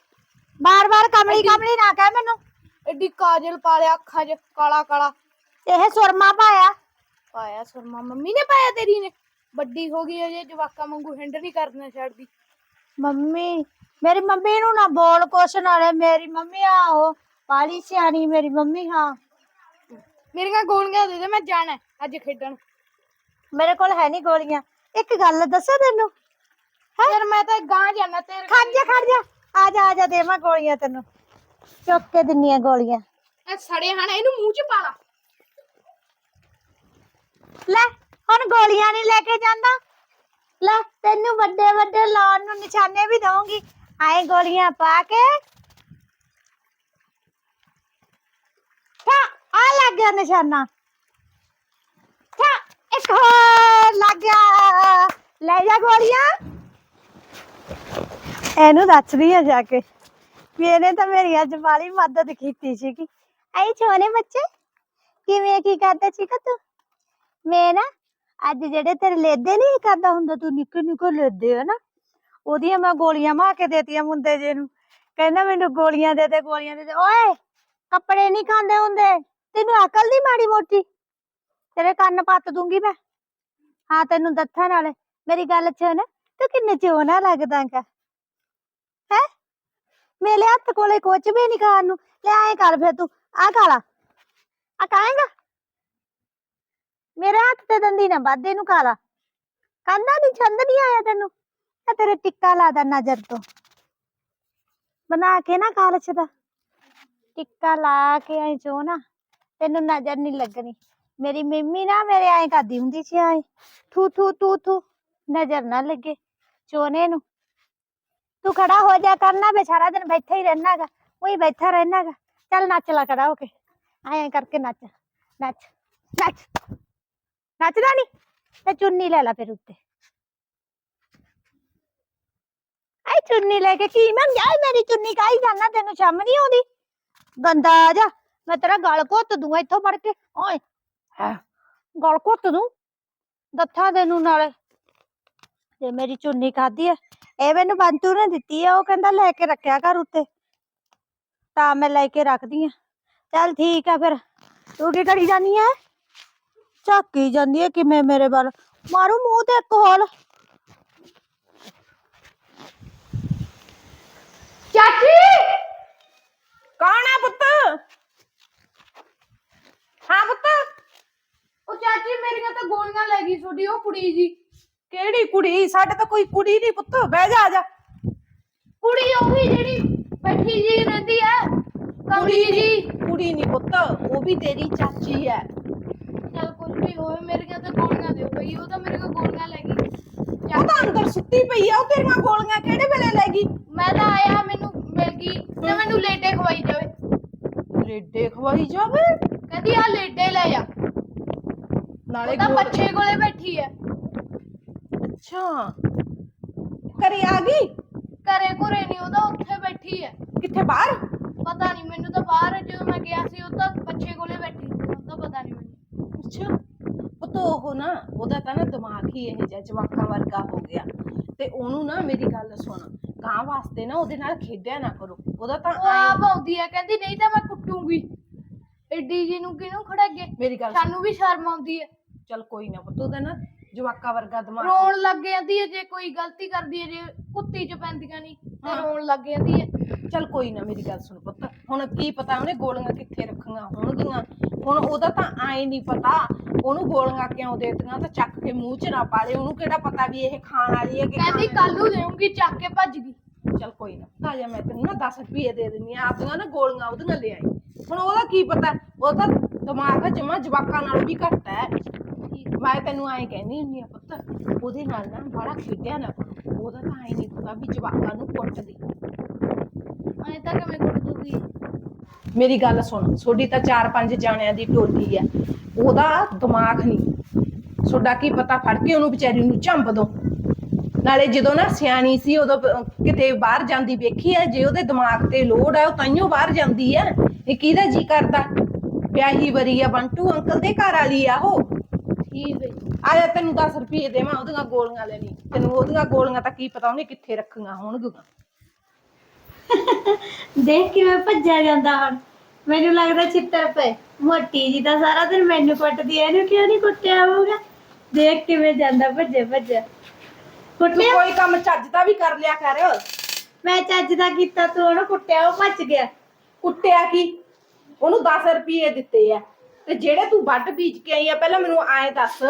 ਬਾਰ ਬਾਰ ਕਮਲੀ ਕਮਲੀ ਨਾ ਕਹਿ ਮੈਨੂੰ। ਐਡੀ ਕਾਜਲ ਪਾ ਲਿਆ ਅੱਖਾਂ 'ਚ ਕਾਲਾ ਕਾਲਾ। ਇਹ ਸੁਰਮਾ ਪਾਇਆ। ਪਾਇਆ ਸੁਰਮਾ ਮੰਮੀ ਨੇ ਪਾਇਆ ਤੇਰੀ ਨੇ? ਵੱਡੀ ਹੋ ਗਈ ਅਜੇ ਜਵਾਕਾਂ ਵਾਂਗੂ ਹਿੰਡ ਨਹੀਂ ਕਰਨਾ ਛੱਡਦੀ। ਮੰਮੀ ਮੇਰੀ ਮੰਮੀ ਨੂੰ ਨਾ ਬੋਲ ਕੁਛ ਨਾਲੇ ਮੇਰੀ ਮੰਮੀ ਆ ਉਹ। ਪਾਲੀ ਸਿਆਣੀ ਮੇਰੀ ਮੰਮੀ ਹਾਂ। ਮੇਰੀਆਂ ਗੋਲੀਆਂ ਦੇ ਦੇ ਮੈਂ ਜਾਣਾ ਹੈ ਅੱਜ ਖੇਡਣ। ਮੇਰੇ ਕੋਲ ਹੈ ਨਹੀਂ ਗੋਲੀਆਂ। ਇੱਕ ਗੱਲ ਦੱਸਾਂ ਤੈਨੂੰ? ਯਾਰ ਮੈਂ ਤਾਂ ਗਾਂ ਜਾਣਾ ਤੇਰੇ ਖੜ ਜਾ ਖੜ ਜਾ। ਆ ਜਾ ਆ ਜਾ ਦੇਵਾਂ ਗੋਲੀਆਂ ਤੈਨੂੰ। ਚੁੱਕ ਕੇ ਦਿੰਨੀਆਂ ਗੋਲੀਆਂ। ਇਹ ਸੜੇ ਹਨ ਇਹਨੂੰ ਮੂੰਹ 'ਚ ਪਾ ਲਾ। ਲੈ ਹੁਣ ਗੋਲੀਆਂ ਨਹੀਂ ਲੈ ਕੇ ਜਾਂਦਾ। ਲੈ ਤੈਨੂੰ ਵੱਡੇ ਵੱਡੇ ਲਾਉਣ ਨੂੰ ਨਿਸ਼ਾਨੇ ਵੀ ਦਵਾਂਗੀ ਆਏ ਗੋਲੀਆਂ ਪਾ ਕੇ। ਠਾ ਆ ਲੱਗ ਗਿਆ ਨਿਸ਼ਾਨਾ। ਠਾ ਇੱਕ ਹੋਰ ਲੱਗ ਗਿਆ। ਲੈ ਜਾ ਗੋਲੀਆਂ ਇਹਨੂੰ ਦੱਸਦੀ ਆ ਜਾ ਕੇ। ਵੀ ਇਹਨੇ ਤਾਂ ਮੇਰੀ ਅੱਜ ਵਾਲੀ ਮਦਦ ਕੀਤੀ ਸੀਗੀ। ਆਈ ਛੋਨੇ ਬੱਚੇ, ਕਿਵੇਂ ਕੀ ਕਰਦਾ ਸੀਗਾ ਤੂੰ? ਮੈਂ ਨਾ, ਅੱਜ ਜਿਹੜੇ ਤੇਰੇ ਲੇਦੇ ਨਹੀਂ ਕਰਦਾ ਹੁੰਦਾ, ਤੂੰ ਨਿੱਕੇ ਨਿੱਕੇ ਲੇਦੇ ਆ ਨਾ, ਉਹਦੀਆਂ ਮੈਂ ਗੋਲੀਆਂ ਮਾਰ ਕੇ ਦੇਤੀਆਂ ਮੁੰਡੇ ਜੇ ਨੂੰ। ਕਹਿੰਦਾ ਮੈਨੂੰ ਗੋਲੀਆਂ ਦੇ ਦੇ, ਗੋਲੀਆਂ ਦੇ ਦੇ। ਓਏ ਕੱਪੜੇ ਨਹੀਂ ਖਾਂਦੇ ਹੁੰਦੇ। ਤੈਨੂੰ ਅਕਲ ਨਹੀਂ ਮਾੜੀ ਮੋਟੀ। ਤੇਰੇ ਕੰਨ ਪੱਟ ਦੂੰਗੀ ਮੈਂ। ਹਾਂ, ਤੈਨੂੰ ਦੱਥਾ ਨਾਲ। ਮੇਰੀ ਗੱਲ ਸੁਣ। ਤੂੰ ਕਿੰਨੇ ਚੋਣਾ ਲੱਗਦਾਗਾ ਹੈ? ਮੇਰੇ ਹੱਥ ਕੋਲੇ ਕੁਝ ਵੀ ਨਹੀਂ ਖਾਣ ਨੂੰ। ਲੈ ਆਏ ਕਰ ਫੇਰ ਤੂੰ। ਆ ਖਾਲਾ ਆ ਖਾਏਂਗਾ? ਮੇਰੇ ਹੱਥ ਤੇ ਦੰਦੀ ਨਾ ਵਾਧੇ ਨੂੰ ਕਾਲਾ ਕੰਦਾ ਨਹੀਂ ਛੰਦ ਨਹੀਂ ਆਇਆ ਤੈਨੂੰ? ਆ ਤੇਰੇ ਟਿੱਕਾ ਲਾ ਦਾ ਨਜ਼ਰ ਤੋਂ। ਬਣਾ ਕੇ ਨਾ ਕਾਲਚ ਦਾ। ਟਿੱਕਾ ਲਾ ਕੇ ਐ ਚੋ ਨਾ, ਤੈਨੂੰ ਨਜ਼ਰ ਨਹੀਂ ਲੱਗਣੀ। ਮੇਰੀ ਮੰਮੀ ਨਾ ਮੇਰੇ ਐ ਕਰਦੀ ਹੁੰਦੀ ਸੀ ਐ ਥੂ ਥੂ ਥੂ ਥੂ, ਨਜ਼ਰ ਨਾ ਲੱਗੇ ਚੋਨੇ ਨੂੰ। ਤੂੰ ਖੜਾ ਹੋ ਜਾ ਕਰਨਾ ਵੇ ਸਾਰਾ ਦਿਨ ਬੈਠਾ ਹੀ ਰਹਿਣਾਗਾ ਉਹੀ ਬੈਠਾ ਰਹਿਣਾਗਾ ਚੱਲ ਨੱਚ ਲਾ ਖੜਾ ਹੋ ਕੇ ਐਂ ਕਰਕੇ ਨੱਚ ਨੱਚ ਨੱਚ। ਨੱਚਦਾ ਨਹੀਂ ਤੇ ਚੁੰਨੀ ਲੈ ਲੈ ਫਿਰ ਉੱਤੇ। ਆਈ ਚੁੰਨੀ ਲੈ ਕੇ ਕੀ ਮੰਗ ਜਾਏ ਮੇਰੀ ਚੁੰਨੀ ਕਾਈ ਜਾਨਾ ਤੈਨੂੰ, ਸ਼ਰਮ ਨਹੀਂ ਆਉਂਦੀ? ਗੰਦਾ ਆ ਜਾ ਮੈਂ ਤੇਰਾ ਗਲ ਘੁੱਟ ਦੂੰਗਾ ਇੱਥੋਂ ਫੜ ਕੇ। ਓਏ ਹੈ। ਗਲ ਘੁੱਟ ਦੂੰ ਦੱਥਾ ਦੇ ਨੂੰ ਨਾਲੇ। ਤੇ ਮੇਰੀ ਚੁੰਨੀ ਖਾਦੀ ਐ। ਇਹ ਮੈਨੂੰ ਬੰਤੂ ਨੇ ਦਿੱਤੀ ਆ ਉਹ ਕਹਿੰਦਾ ਲੈ ਕੇ ਰੱਖਿਆ ਕਰ ਉੱਤੇ। ਤਾਂ ਮੈਂ ਲੈ ਕੇ ਰੱਖਦੀ ਆ। ਚੱਲ ਠੀਕ ਆ ਫਿਰ। ਤੂੰ ਕੀ ਕਰੀ ਜਾਨੀ ਐ? ਝਾਕੀ ਜਾਂਦੀ ਐ ਕਿਵੇਂ ਮੇਰੇ ਵੱਲ? ਮਾਰੂ ਮੂੰਹ ਤੇ ਇੱਕ ਹੋਲ ਚਾਚੀ! ਕੌਣ ਆ ਪੁੱਤ? ਹਾਂ ਪੁੱਤ? ਉਹ ਚਾਚੀ ਮੇਰੀਆਂ ਤਾਂ ਗੋਲੀਆਂ ਲੈ ਗਈ ਛੋਡੀ ਉਹ ਕੁੜੀ ਜੀ। ਕਿਹੜੀ ਕੁੜੀ? ਸਾਡੇ ਤਾਂ ਕੋਈ ਕੁੜੀ ਨਹੀਂ ਪੁੱਤ ਬਹਿ ਜਾ ਆ ਜਾ। ਕੁੜੀ ਉਹੀ ਜਿਹੜੀ ਬੈਠੀ ਜੀ ਰਹਿੰਦੀ ਐ ਕਮਲੀ ਜੀ। ਕੁੜੀ ਨਹੀਂ ਪੁੱਤ ਉਹ ਵੀ ਤੇਰੀ ਚਾਚੀ ਹੈ। ਚੱਲ ਕੁਝ ਵੀ ਹੋਵੇ ਮੇਰੀਆਂ ਤਾਂ ਗੋਲੀਆਂ ਦਿਓ ਬਈ ਉਹ ਤਾਂ ਮੇਰੇ ਕੋਲ ਗੋਲੀਆਂ ਲੈ ਗਈ। ਉਹ ਤਾਂ ਅੰਦਰ ਸੁੱਤੀ ਪਈ ਆ ਉਹ ਤੇਰੀਆਂ ਗੋਲੀਆਂ ਕਿਹੜੇ ਵੇਲੇ ਲੈ ਗਈ? ਮੈਂ ਤਾਂ ਆਇਆ ਮੈਨੂੰ ਮਿਲ ਗਈ ਤੇ ਮੈਨੂੰ ਲੇਡੇ ਖਵਾਈ ਜਾਵੇ। ਰੇਡੇ ਖਵਾਈ ਜਾਵੇ? ਕਹਿੰਦੀ ਆ ਲੇਡੇ ਲੈ ਜਾ ਨਾਲੇ ਉਹ ਤਾਂ ਬੱਚੇ ਕੋਲੇ ਬੈਠੀ ਐ। ਅੱਛਾ। ਕਰੇ ਆ ਗਈ? ਘਰੇ ਘੁਰੇ ਨਹੀਂ ਉਹਦਾ ਉੱਥੇ ਬੈਠੀ ਐ। ਕਿੱਥੇ ਬਾਹਰ? ਪਤਾ ਨਹੀਂ ਮੈਨੂੰ ਤਾਂ ਬਾਹਰ ਜਦੋਂ ਮੈਂ ਗਿਆ ਸੀ ਉਹ ਤਾਂ ਬੱਚੇ ਕੋਲੇ ਬੈਠੀ ਸੀ ਉਹਦਾ ਪਤਾ ਨਹੀਂ ਮੈਨੂੰ। ਅੱਛਾ। ਪੁੱਤ ਉਹ ਨਾ ਉਹਦਾ ਤਾਂ ਨਾ ਦਿਮਾਗ ਹੀ ਇਹ ਜਿਹਾ ਜਵਾਕਾਂ ਵਰਗਾ ਹੋ ਗਿਆ। ਤੇ ਉਹਨੂੰ ਨਾ ਮੇਰੀ ਗੱਲ ਸੁਣ ਗਾਂ ਵਾਸਤੇ ਨਾ ਉਹਦੇ ਨਾਲ ਖੇਡਿਆ ਨਾ ਕਰੋ। ਉਹਦਾ ਤਾਂ ਉਹ ਆਪ ਆਉਂਦੀ ਐ ਕਹਿੰਦੀ ਨਹੀਂ ਤਾਂ ਮੈਂ ਕੁੱਟੂਗੀ। ਏਡੀ ਜੀ ਨੂੰ ਕਿਹਨੂੰ ਖੜਾਗੇ ਮੇਰੀ ਗੱਲ ਸੁਣ ਸਾਨੂੰ ਵੀ ਸ਼ਰਮ ਆਉਂਦੀ ਐ ਚੱਲ ਕੋਈ ਨਾ ਪੁੱਤ ਉਹਦਾ ਨਾ ਜਵਾਕਾਂ ਵਰਗਾ ਦਿਮਾਗ ਰੋਣ ਲੱਗ ਜਾਂਦੀ ਐ ਜੇ ਕੋਈ ਗਲਤੀ ਕਰਦੀ ਐ ਜੇ ਕੁੱਤੀ ਚ ਪੈਂਦੀਆਂ ਨਹੀਂ ਤੇ। ਰੋਣ ਲੱਗ ਜਾਂਦੀ ਚੱਲ ਕੋਈ ਨਾ ਮੇਰੀ ਗੱਲ ਸੁਣ ਪੁੱਤ। ਹੁਣ ਕੀ ਪਤਾ ਉਹਨੇ ਗੋਲੀਆਂ ਕਿੱਥੇ ਰੱਖੀਆਂ ਹੋਣਗੀਆਂ। ਹੁਣ ਉਹਦਾ ਤਾਂ ਆਏ ਨਹੀਂ ਪਤਾ ਉਹਨੂੰ ਗੋਲੀਆਂ ਕਿਉਂ ਦੇਤੀਆਂ। ਤਾਂ ਚੱਕ ਕੇ ਮੂੰਹ 'ਚ ਨਾ ਪਾਲੇ ਉਹਨੂੰ ਕਿਹੜਾ ਪਤਾ ਵੀ ਇਹ ਖਾਣ ਵਾਲੀ ਹੈ ਕਿ ਕਹਿੰਦੀ ਖਾਣ ਕੱਲ ਨੂੰ ਦੇਵਾਂਗੀ ਚੱਕ ਕੇ ਭੱਜ ਗਈ। ਵਾਲੀ? ਚੱਲ ਕੋਈ ਨਾ ਆ ਜਾ ਮੈਂ ਤੈਨੂੰ ਨਾ 10 ਰੁਪਏ ਦੇ ਦਿੰਨੀ ਆ ਆਪਦੀਆਂ ਨਾ ਗੋਲੀਆਂ ਉਹਦੀਆਂ ਲੈ ਆਈ। ਹੁਣ ਉਹਦਾ ਕੀ ਪਤਾ? ਉਹ ਤਾਂ ਦਿਮਾਗ ਜਮਾ ਜਵਾਕਾਂ ਨਾਲ ਵੀ ਘੱਟ ਹੈ। ਮੈਂ ਤੈਨੂੰ ਐਂ ਕਹਿੰਦੀ ਹੁੰਦੀ ਆ ਪੁੱਤ ਉਹਦੇ ਨਾਲ ਨਾ ਬੜਾ ਖੇਡਿਆ ਨਾ ਕਰੋ। ਉਹਦਾ ਤਾਂ ਐਂ ਨਹੀਂ ਪਤਾ ਵੀ ਜਵਾਕਾਂ ਨੂੰ ਕੁੱਟਦੀ ਐ ਤਾਂ ਕਿਵੇਂ ਕੁੱਟ ਦੂਗੀ? ਮੇਰੀ ਗੱਲ ਸੁਣ ਤੁਹਾਡੀ ਤਾਂ ਚਾਰ ਪੰਜ ਜਾਣਿਆਂ ਦੀ ਟੋਲੀ ਹੈ ਉਹਦਾ ਦਿਮਾਗ ਨਹੀਂ। ਤੁਹਾਡਾ ਕੀ ਪਤਾ ਫੜ ਕੇ ਉਹਨੂੰ ਵਿਚਾਰੀ ਨੂੰ ਝੰਬ ਦੋ। ਨਾਲੇ ਜਦੋਂ ਨਾ ਸਿਆਣੀ ਸੀ ਉਦੋਂ ਕਿਤੇ ਬਾਹਰ ਜਾਂਦੀ ਵੇਖੀ ਹੈ ਜੇ ਉਹਦੇ ਦਿਮਾਗ ਤੇ ਲੋੜ ਹੈ ਉਹ ਤਾਈਓ ਬਾਹਰ ਜਾਂਦੀ ਹੈ ਇਹ ਕਿਹਦਾ ਜੀ ਕਰਦਾ? ਵਿਆਹੀ ਵਰੀ ਆ ਬੰਟੂ ਅੰਕਲ ਦੇ ਘਰ ਵਾਲੀ ਆ ਉਹ। ਤੈਨੂੰ 10 ਰੁਪਏ ਦੇਵਾਂ ਉਹਦੀਆਂ ਗੋਲੀਆਂ ਲੈਣੀ ਤੈਨੂੰ ਉਹਦੀਆਂ ਗੋਲੀਆਂ ਤਾਂ ਕੀ ਪਤਾ ਉਹਨੇ ਕਿੱਥੇ ਰੱਖੀਆਂ ਹੋਣਗੀਆਂ। ਦੇਖ ਕਿਵੇਂ ਭੱਜਿਆ ਜਾਂਦਾ ਹੁਣ। ਮੈਨੂੰ ਲੱਗਦਾ ਚਿੱਤਰ ਪਏ। ਮੋਟੀ ਜੀ ਤਾਂ ਸਾਰਾ ਦਿਨ ਮੈਨੂੰ ਕੁੱਟਦੀ ਐ ਇਹਨੂੰ ਕਿਉਂ ਨਹੀਂ ਕੁੱਟਿਆ ਹੋਊਗਾ? ਦੇਖ ਕਿਵੇਂ ਜਾਂਦਾ ਭੱਜੇ ਭੱਜੇ ਤੂੰ ਕੁੱਟਿਆ ਕੋਈ ਕੰਮ ਚੱਜ ਦਾ ਵੀ ਕਰ ਲਿਆ ਕਰ। ਮੈਂ ਚੱਜ ਦਾ ਕੀਤਾ ਤੂੰ ਉਹਨੂੰ ਕੁੱਟਿਆ ਉਹ ਭੱਜ ਗਿਆ। ਕੁੱਟਿਆ ਕੀ? ਉਹਨੂੰ 10 ਰੁਪਏ ਦਿੱਤੇ ਆ। ਤੇ ਜਿਹੜੇ ਤੂੰ ਵੱਢ ਬੀਜ ਕੇ ਆਈ ਆ ਪਹਿਲਾਂ ਮੈਨੂੰ ਐਂ ਦੱਸ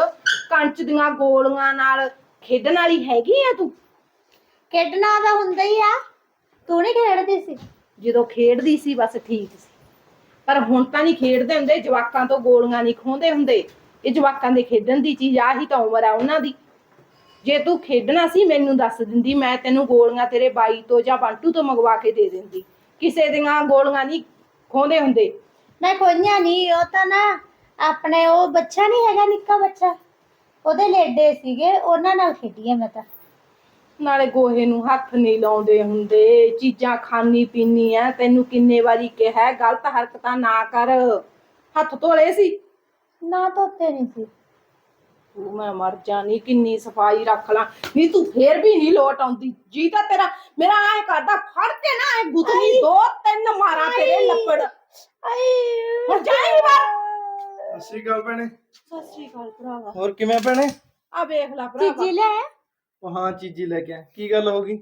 ਕੰਚ ਦੀਆਂ ਗੋਲੀਆਂ ਨਾਲ ਖੇਡਣ ਵਾਲੀ ਹੈਗੀ ਆ ਤੂੰ? ਖੇਡਣਾ ਤਾਂ ਹੁੰਦਾ ਹੀ ਆ। ਤੂੰ ਨਹੀਂ ਖੇਡਦੀ ਸੀ? ਜਦੋਂ ਖੇਡਦੀ ਸੀ ਬਸ ਠੀਕ ਸੀ। ਪਰ ਹੁਣ ਤਾਂ ਨਹੀਂ ਖੇਡਦੇ ਹੁੰਦੇ ਜਵਾਕਾਂ ਤੋਂ ਗੋਲੀਆਂ ਨਹੀਂ ਖੋਹਦੇ ਹੁੰਦੇ। ਇਹ ਜਵਾਕਾਂ ਦੇ ਖੇਡਣ ਦੀ ਚੀਜ਼ ਆਹੀ ਤਾਂ ਉਮਰ ਆ ਉਹਨਾਂ ਦੀ। ਜੇ ਤੂੰ ਖੇਡਣਾ ਸੀ ਮੈਨੂੰ ਦੱਸ ਦਿੰਦੀ ਮੈਂ ਤੈਨੂੰ ਗੋਲੀਆਂ ਤੇਰੇ ਬਾਈ ਤੋਂ ਜਾਂ ਬੰਟੂ ਤੋਂ ਮੰਗਵਾ ਕੇ ਦੇ ਦਿੰਦੀ। ਕਿਸੇ ਦੀਆਂ ਗੋਲੀਆਂ ਨਹੀਂ ਖੋਹਦੇ ਹੁੰਦੇ। ਮੈਂ ਕੋਈਆਂ ਨਹੀਂ ਉਹ ਤਾਂ ਨਾ ਆਪਣੇ ਉਹ ਬੱਚਾ ਨਹੀਂ ਹੈਗਾ ਨਿੱਕਾ ਬੱਚਾ ਉਹਦੇ ਲੇਡੇ ਸੀਗੇ ਉਹਨਾਂ ਨਾਲ ਖੇਡੀਏ ਮੈਂ ਤਾਂ। ਨਾਲੇ ਗੋਹੇ ਨੂੰ ਹੱਥ ਨਹੀਂ ਲਾਉਂਦੇ ਹੁੰਦੇ ਚੀਜ਼ਾਂ ਖਾਣੀ ਪੀਣੀ ਐ ਤੈਨੂੰ ਕਿੰਨੇ ਵਾਰੀ ਕਿਹਾ ਹੈ, ਗਲਤ ਹਰਕਤਾਂ ਨਾ ਕਰ। ਹੱਥ ਧੋਲੇ ਸੀ? ਨਾ ਧੋਤੇ ਨਹੀਂ ਸੀ। ਤੂੰ ਮੈਂ ਮਰ ਜਾਣੀ ਕਿੰਨੀ ਸਫ਼ਾਈ ਰੱਖ ਲਾਂ। ਨਹੀਂ ਤੂੰ ਫੇਰ ਵੀ ਨਹੀਂ ਲੋਟ ਆਉਂਦੀ ਜੀ ਤਾਂ ਤੇਰਾ ਮੇਰਾ ਐ ਕਰਦਾ ਫੜ ਕੇ ਨਾ ਐ ਗੁੱਤਨੀ ਦੋ ਤਿੰਨ ਮਾਰਾਂ ਤੇਰੇ ਲੱਪੜ ਹੁਣ ਜਾਏਂਗੀ ਬਾਹਰ। ਸਤਿ ਸ਼੍ਰੀ ਅਕਾਲ ਭੈਣੇ। ਸਤਿ ਸ੍ਰੀ ਅਕਾਲ ਭਰਾਵਾ। ਹੋਰ ਕਿਵੇਂ ਭੈਣੇ? ਆ ਵੇਖ ਲੈ ਭਰਾਵਾ। ਚੀਜੀ ਲੈ ਉਹ ਹਾਂ ਚੀਜੀ ਲੈ ਕੇ ਆ ਕੀ ਗੱਲ ਹੋ ਗਈ?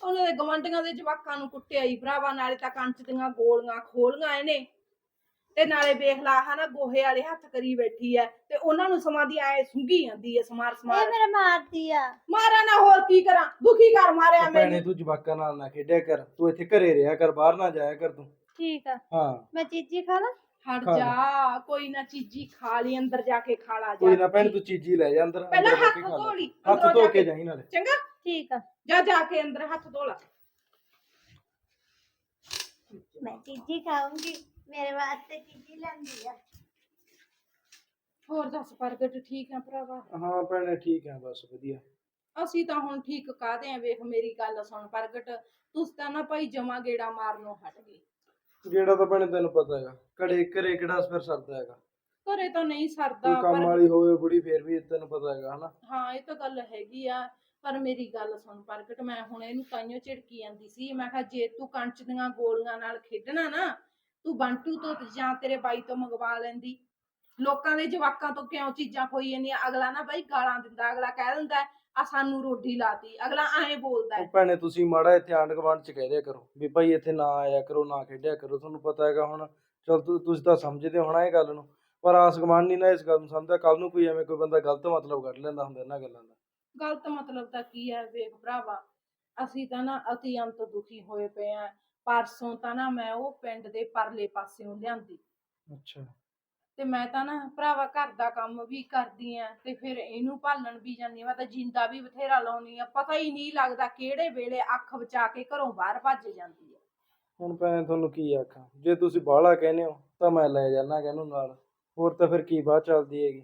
ਉਹਨਾਂ ਦੇ ਗਵੰਡੀਆਂ ਦੇ ਜਵਾਕਾਂ ਨੂੰ ਕੁੱਟਿਆ ਹੀ ਭਰਾਵਾ ਨਾਲੇ ਤਾਂ ਕੰਚ ਦੀਆਂ ਗੋਲੀਆਂ ਖੋਲੀਆਂ ਇਹਨੇ। ਤੇ ਨਾਲੇ ਵੇਖ ਲਾ ਹਨਾ ਗੋਹੇ ਵਾਲੇ ਹੱਥ ਕਰੀ ਬੈਠੀ ਐ। ਤੇ ਉਹਨਾਂ ਨੂੰ ਸਮਾਂ ਦੀ ਐ ਸੁੰਗੀ ਜਾਂਦੀ ਐ ਸਮਾਰ ਇਹ ਸਮਾਰ। ਮੇਰੇ ਮਾਰਦੀ ਆ। ਮਾਰਾ ਨਾ ਹੋਰ ਕੀ ਕਰਾਂ? ਦੁਖੀ ਕਰ ਮਾਰਿਆ ਭੈਣੇ ਤੂੰ ਜਵਾਕਾਂ ਨਾਲ ਨਾ ਖੇਡਿਆ ਕਰ। ਤੂੰ ਇੱਥੇ ਘਰੇ ਰਿਹਾ ਕਰ ਬਾਹਰ ਨਾ ਜਾਇਆ ਕਰ ਤੂੰ। ਠੀਕ ਆ। ਹਾਂ। ਮੈਂ ਚੀਜੀ ਖਾ ਲਾਂ? ਹਟ ਖਾ। ਜਾ ਕੋਈ ਨਾ ਚੀਜੀ ਖਾ ਲਈ ਅੰਦਰ ਜਾ ਕੇ ਖਾ ਲਾ ਜਾ ਕੋਈ ਨਾ ਭੈਣ ਤੂੰ ਚੀਜੀ ਲੈ ਜਾ ਅੰਦਰ ਪਹਿਲਾਂ ਅੰਦਰ ਹੱਥ ਕੇ ਖਾ ਲੈ। ਧੋ ਲਈ ਹੱਥ ਧੋ ਜਾ ਕੇ ਜਾਈ ਨਾਲੇ। ਚੰਗਾ? ਠੀਕ ਆ। ਜਾ ਜਾ ਕੇ ਅੰਦਰ ਹੱਥ ਧੋ ਲਾ। ਮੈਂ ਚੀਜ਼ੀ ਖਾਉਂਗੀ ਮੇਰੇ ਵਾਸਤੇ ਚੀਜ਼ੀ ਲੈਂਦੀ ਆ। ਹੋਰ ਦੱਸ ਪ੍ਰਗਟ ਠੀਕ ਆ ਭਰਾਵਾ? ਹਾਂ ਭੈਣੇ ਠੀਕ ਹੈ ਬਸ ਵਧੀਆ। ਅਸੀਂ ਤਾਂ ਹੁਣ ਠੀਕ ਕਾਹਦੇ ਆ ਵੇਖ ਮੇਰੀ ਗੱਲ ਸੁਣ ਪ੍ਰਗਟ। ਤੁਸੀਂ ਤਾਂ ਨਾ ਭਾਈ ਜਮਾ ਗੇੜਾ ਮਾਰਨੋਂ ਹਟ ਗਏ। ਜਿਹੜਾ ਤਾਂ ਭੈਣੇ ਤੈਨੂੰ ਪਤਾ ਹੈਗਾ ਘੜੇ ਘਰੇ ਕਿਹੜਾ ਫਿਰ ਸਰਦਾ ਹੈਗਾ। ਘਰੇ ਤਾਂ ਨਹੀਂ ਕੋਈ ਸਰਦਾ ਕੰਮ ਪਰ ਵਾਲੀ ਹੋਵੇ ਬੁੜੀ ਫੇਰ ਵੀ ਤੈਨੂੰ ਪਤਾ ਹੈਗਾ ਹਨਾ। ਹਾਂ ਇਹ ਤਾਂ ਗੱਲ ਹੈਗੀ ਆ ਪਰ ਮੇਰੀ ਗੱਲ ਸੁਣ ਪ੍ਰਗਟ ਮੈਂ ਹੁਣ ਇਹਨੂੰ ਤਾਈਓ ਝਿੜਕੀ ਜਾਂਦੀ ਸੀ ਮੈਂ ਕਿਹਾ ਜੇ ਤੂੰ ਕੰਚ ਦੀਆਂ ਗੋਲੀਆਂ ਨਾਲ ਖੇਡਣਾ ਨਾ ਤੂੰ ਬੰਟੂ ਤੇ ਜਾਂ ਤੇਰੇ ਬਾਈ ਤੋਂ ਮੰਗਵਾ ਲੈਂਦੀ। ਲੋਕਾਂ ਦੇ ਜਵਾਕਾਂ ਤੋਂ ਕਿਉਂ ਚੀਜ਼ਾਂ ਖੋਈ ਜਾਂਦੀਆਂ ਅਗਲਾ ਨਾ ਬਾਈ ਗਾਲਾਂ ਦਿੰਦਾ ਅਗਲਾ ਕਹਿ ਦਿੰਦਾ ਆ ਸਾਨੂੰ ਰੋਟੀ ਲਾਤੀ ਅਗਲਾ ਐਂ ਬੋਲਦਾ ਹੈ। ਭੈਣੇ ਤੁਸੀਂ ਮਾੜਾ ਇੱਥੇ ਆਂਢ ਗੁਆਂਢ ਚ ਕਹਿ ਦਿਆ ਕਰੋ ਵੀ ਭਾਈ ਇੱਥੇ ਨਾ ਆਇਆ ਕਰੋ ਨਾ ਖੇਡਿਆ ਕਰੋ ਤੁਹਾਨੂੰ ਪਤਾ ਹੈਗਾ ਹੁਣ ਚਲ ਤੁਸੀਂ ਤਾਂ ਸਮਝਦੇ ਹੋਣਾ ਇਹ ਗੱਲ ਨੂੰ ਪਰ ਆਸ ਗੁਆਂਢ ਨਹੀਂ ਨਾ ਇਸ ਗੱਲ ਨੂੰ ਸਮਝਦਾ ਕੱਲ ਨੂੰ ਕੋਈ ਐਵੇਂ ਕੋਈ ਬੰਦਾ ਗਲਤ ਮਤਲਬ ਕੱਢ ਲੈਂਦਾ ਹੁੰਦਾ ਇਹਨਾਂ ਗੱਲਾਂ ਦਾ। ਗਲਤ ਮਤਲਬ ਤਾਂ ਕੀ ਹੈ ਵੇਖ ਭਰਾਵਾ ਅਸੀਂ ਤਾਂ ਨਾ ਅਤੀ ਅੰਤ ਦੁਖੀ ਹੋਏ ਪਏ ਆ ਪਰਸੋਂ ਤਾਂ ਨਾ ਮੈਂ ਉਹ ਪਿੰਡ ਦੇ ਪਰਲੇ ਪਾਸਿਓਂ ਲਿਆਂਦੀ। ਅੱਛਾ। ਤੇ ਮੈਂ ਤਾਂ ਨਾ ਭਰਾਵਾ ਘਰ ਦਾ ਕੰਮ ਵੀ ਕਰਦੀ ਆ ਤੇ ਫਿਰ ਇਹਨੂੰ ਭਾਲਣ ਵੀ ਜਾਂਦੀ ਆ। ਮੈਂ ਤਾਂ ਜਿੰਦਾ ਵੀ ਬਥੇਰਾ ਲਾਉਣੀ ਆ। ਪਤਾ ਹੀ ਨਹੀਂ ਲੱਗਦਾ ਕਿਹੜੇ ਵੇਲੇ ਅੱਖ ਬਚਾ ਕੇ ਘਰੋਂ ਬਾਹਰ ਭੱਜ ਜਾਂਦੀ ਆ ਹੁਣ ਭੈਣੇ ਤੁਹਾਨੂੰ ਕੀ ਆਖਾਂ? ਜੇ ਤੁਸੀਂ ਬਾਹਲਾ ਕਹਿੰਦੇ ਹੋ ਤਾਂ ਮੈਂ ਲੈ ਜਾਣਾ ਇਹਨੂੰ ਨਾਲ। ਹੋਰ ਤਾਂ ਫਿਰ ਕੀ ਬਾਤ ਚੱਲਦੀ ਹੈਗੀ?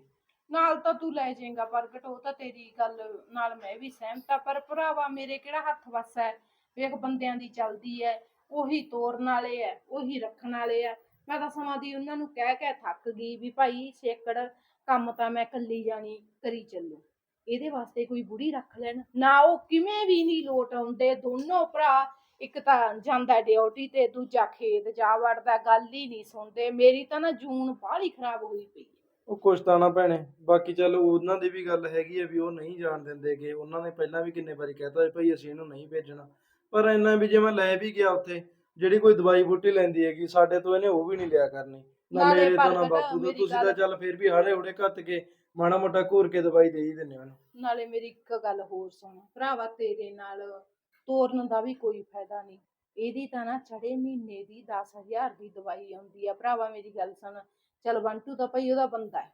ਨਾਲ ਤਾਂ ਤੂੰ ਲੈ ਜਾਏਗਾ ਪ੍ਰਗਟ ਉਹ ਤਾਂ ਤੇਰੀ ਗੱਲ ਨਾਲ ਮੈਂ ਵੀ ਸਹਿਮਤ ਆ। ਪਰ ਭਰਾਵਾ ਮੇਰੇ ਕਿਹੜਾ ਹੱਥ ਵੱਸ ਹੈ? ਵੇਖ ਬੰਦਿਆਂ ਦੀ ਚੱਲਦੀ ਐ ਉਹੀ ਤੋਰਨ ਵਾਲੇ ਐ ਉਹੀ ਰੱਖਣ ਵਾਲੇ ਆ ਮੈਂ ਤਾਂ ਸਮਾਂ ਦੀ ਉਹਨਾਂ ਨੂੰ ਕਹਿ ਕਹਿ ਥੱਕ ਗਈ ਵੀ ਭਾਈ ਸੇਕੜ ਕੰਮ ਤਾਂ ਮੈਂ ਕੱਲੀ ਜਾਣੀ, ਕਰੀ ਚੱਲੂ। ਇਹਦੇ ਵਾਸਤੇ ਕੋਈ ਬੁੜੀ ਰੱਖ ਲੈਣ। ਨਾ ਉਹ ਕਿਵੇਂ ਵੀ ਨਹੀਂ ਲੋਟ ਆਉਂਦੇ, ਦੋਨੋਂ ਭਰਾ, ਇੱਕ ਤਾਂ ਜਾਂਦਾ ਡਿਊਟੀ ਤੇ, ਦੂਜਾ ਖੇਤ ਜਾ ਵੜਦਾ, ਗੱਲ ਹੀ ਨਹੀਂ ਸੁਣਦੇ। ਮੇਰੀ ਤਾਂ ਨਾ ਜੂਨ ਬਾਹਲੀ ਖਰਾਬ ਹੋਈ ਪਈ ਹੈ। ਉਹ ਕੁਛ ਤਾਂ ਨਾ ਭੈਣੇ, ਬਾਕੀ ਚੱਲ ਉਹਨਾਂ ਦੀ ਵੀ ਗੱਲ ਹੈਗੀ ਆ ਵੀ ਉਹ ਨਹੀਂ ਜਾਣ ਦਿੰਦੇਗੇ ਉਹਨਾਂ ਨੇ ਪਹਿਲਾਂ ਵੀ ਕਿੰਨੇ ਵਾਰੀ ਕਹਿਤਾ ਵੀ ਭਾਈ ਅਸੀਂ ਇਹਨੂੰ ਨਹੀਂ ਭੇਜਣਾ। ਪਰ ਇੰਨਾ ਵੀ ਜੇ ਮੈਂ ਲੈ ਵੀ ਗਿਆ ਉੱਥੇ ਜਿਹੜੀ ਕੋਈ ਦਵਾਈ ਬੂਟੀ ਲੈਂਦੀ ਹੈਗੀ ਸਾਡੇ ਤੋਂ ਇਹਨੇ ਉਹ ਵੀ ਨਹੀਂ ਲਿਆ ਕਰਨੀ। ਨਾ ਨਾਲੇ ਮੇਰੇ ਤੋਂ ਨਾ ਬਾਪੂ ਤੋਂ। ਮੇਰੀ ਤੁਸੀਂ ਤਾਂ ਗੱਲ- ਚੱਲ ਫਿਰ ਵੀ ਹਾੜੇ ਹੁੜੇ ਘੱਤ ਕੇ ਮਾੜਾ ਮੋਟਾ ਘੂਰ ਕੇ ਦਵਾਈ ਦੇ ਹੀ ਦਿੰਦੇ ਹੋ ਨਾਲੇ ਮੇਰੀ ਇੱਕ ਗੱਲ ਹੋਰ ਸੁਣ। ਭਰਾਵਾ ਤੇਰੇ ਨਾਲ ਤੋਰਨ ਦਾ ਵੀ ਕੋਈ ਫਾਇਦਾ ਨਹੀਂ। ਇਹਦੀ ਤਾਂ ਨਾ ਚੜੇ ਮਹੀਨੇ ਦੀ 10000 ਦੀ ਦਵਾਈ ਆਉਂਦੀ ਆ। ਭਰਾਵਾ ਮੇਰੀ ਗੱਲ ਸੁਣ। ਚਲ ਬੰਟੂ ਤਾਂ ਭਈ ਉਹਦਾ ਬੰਦਾ ਹੈ।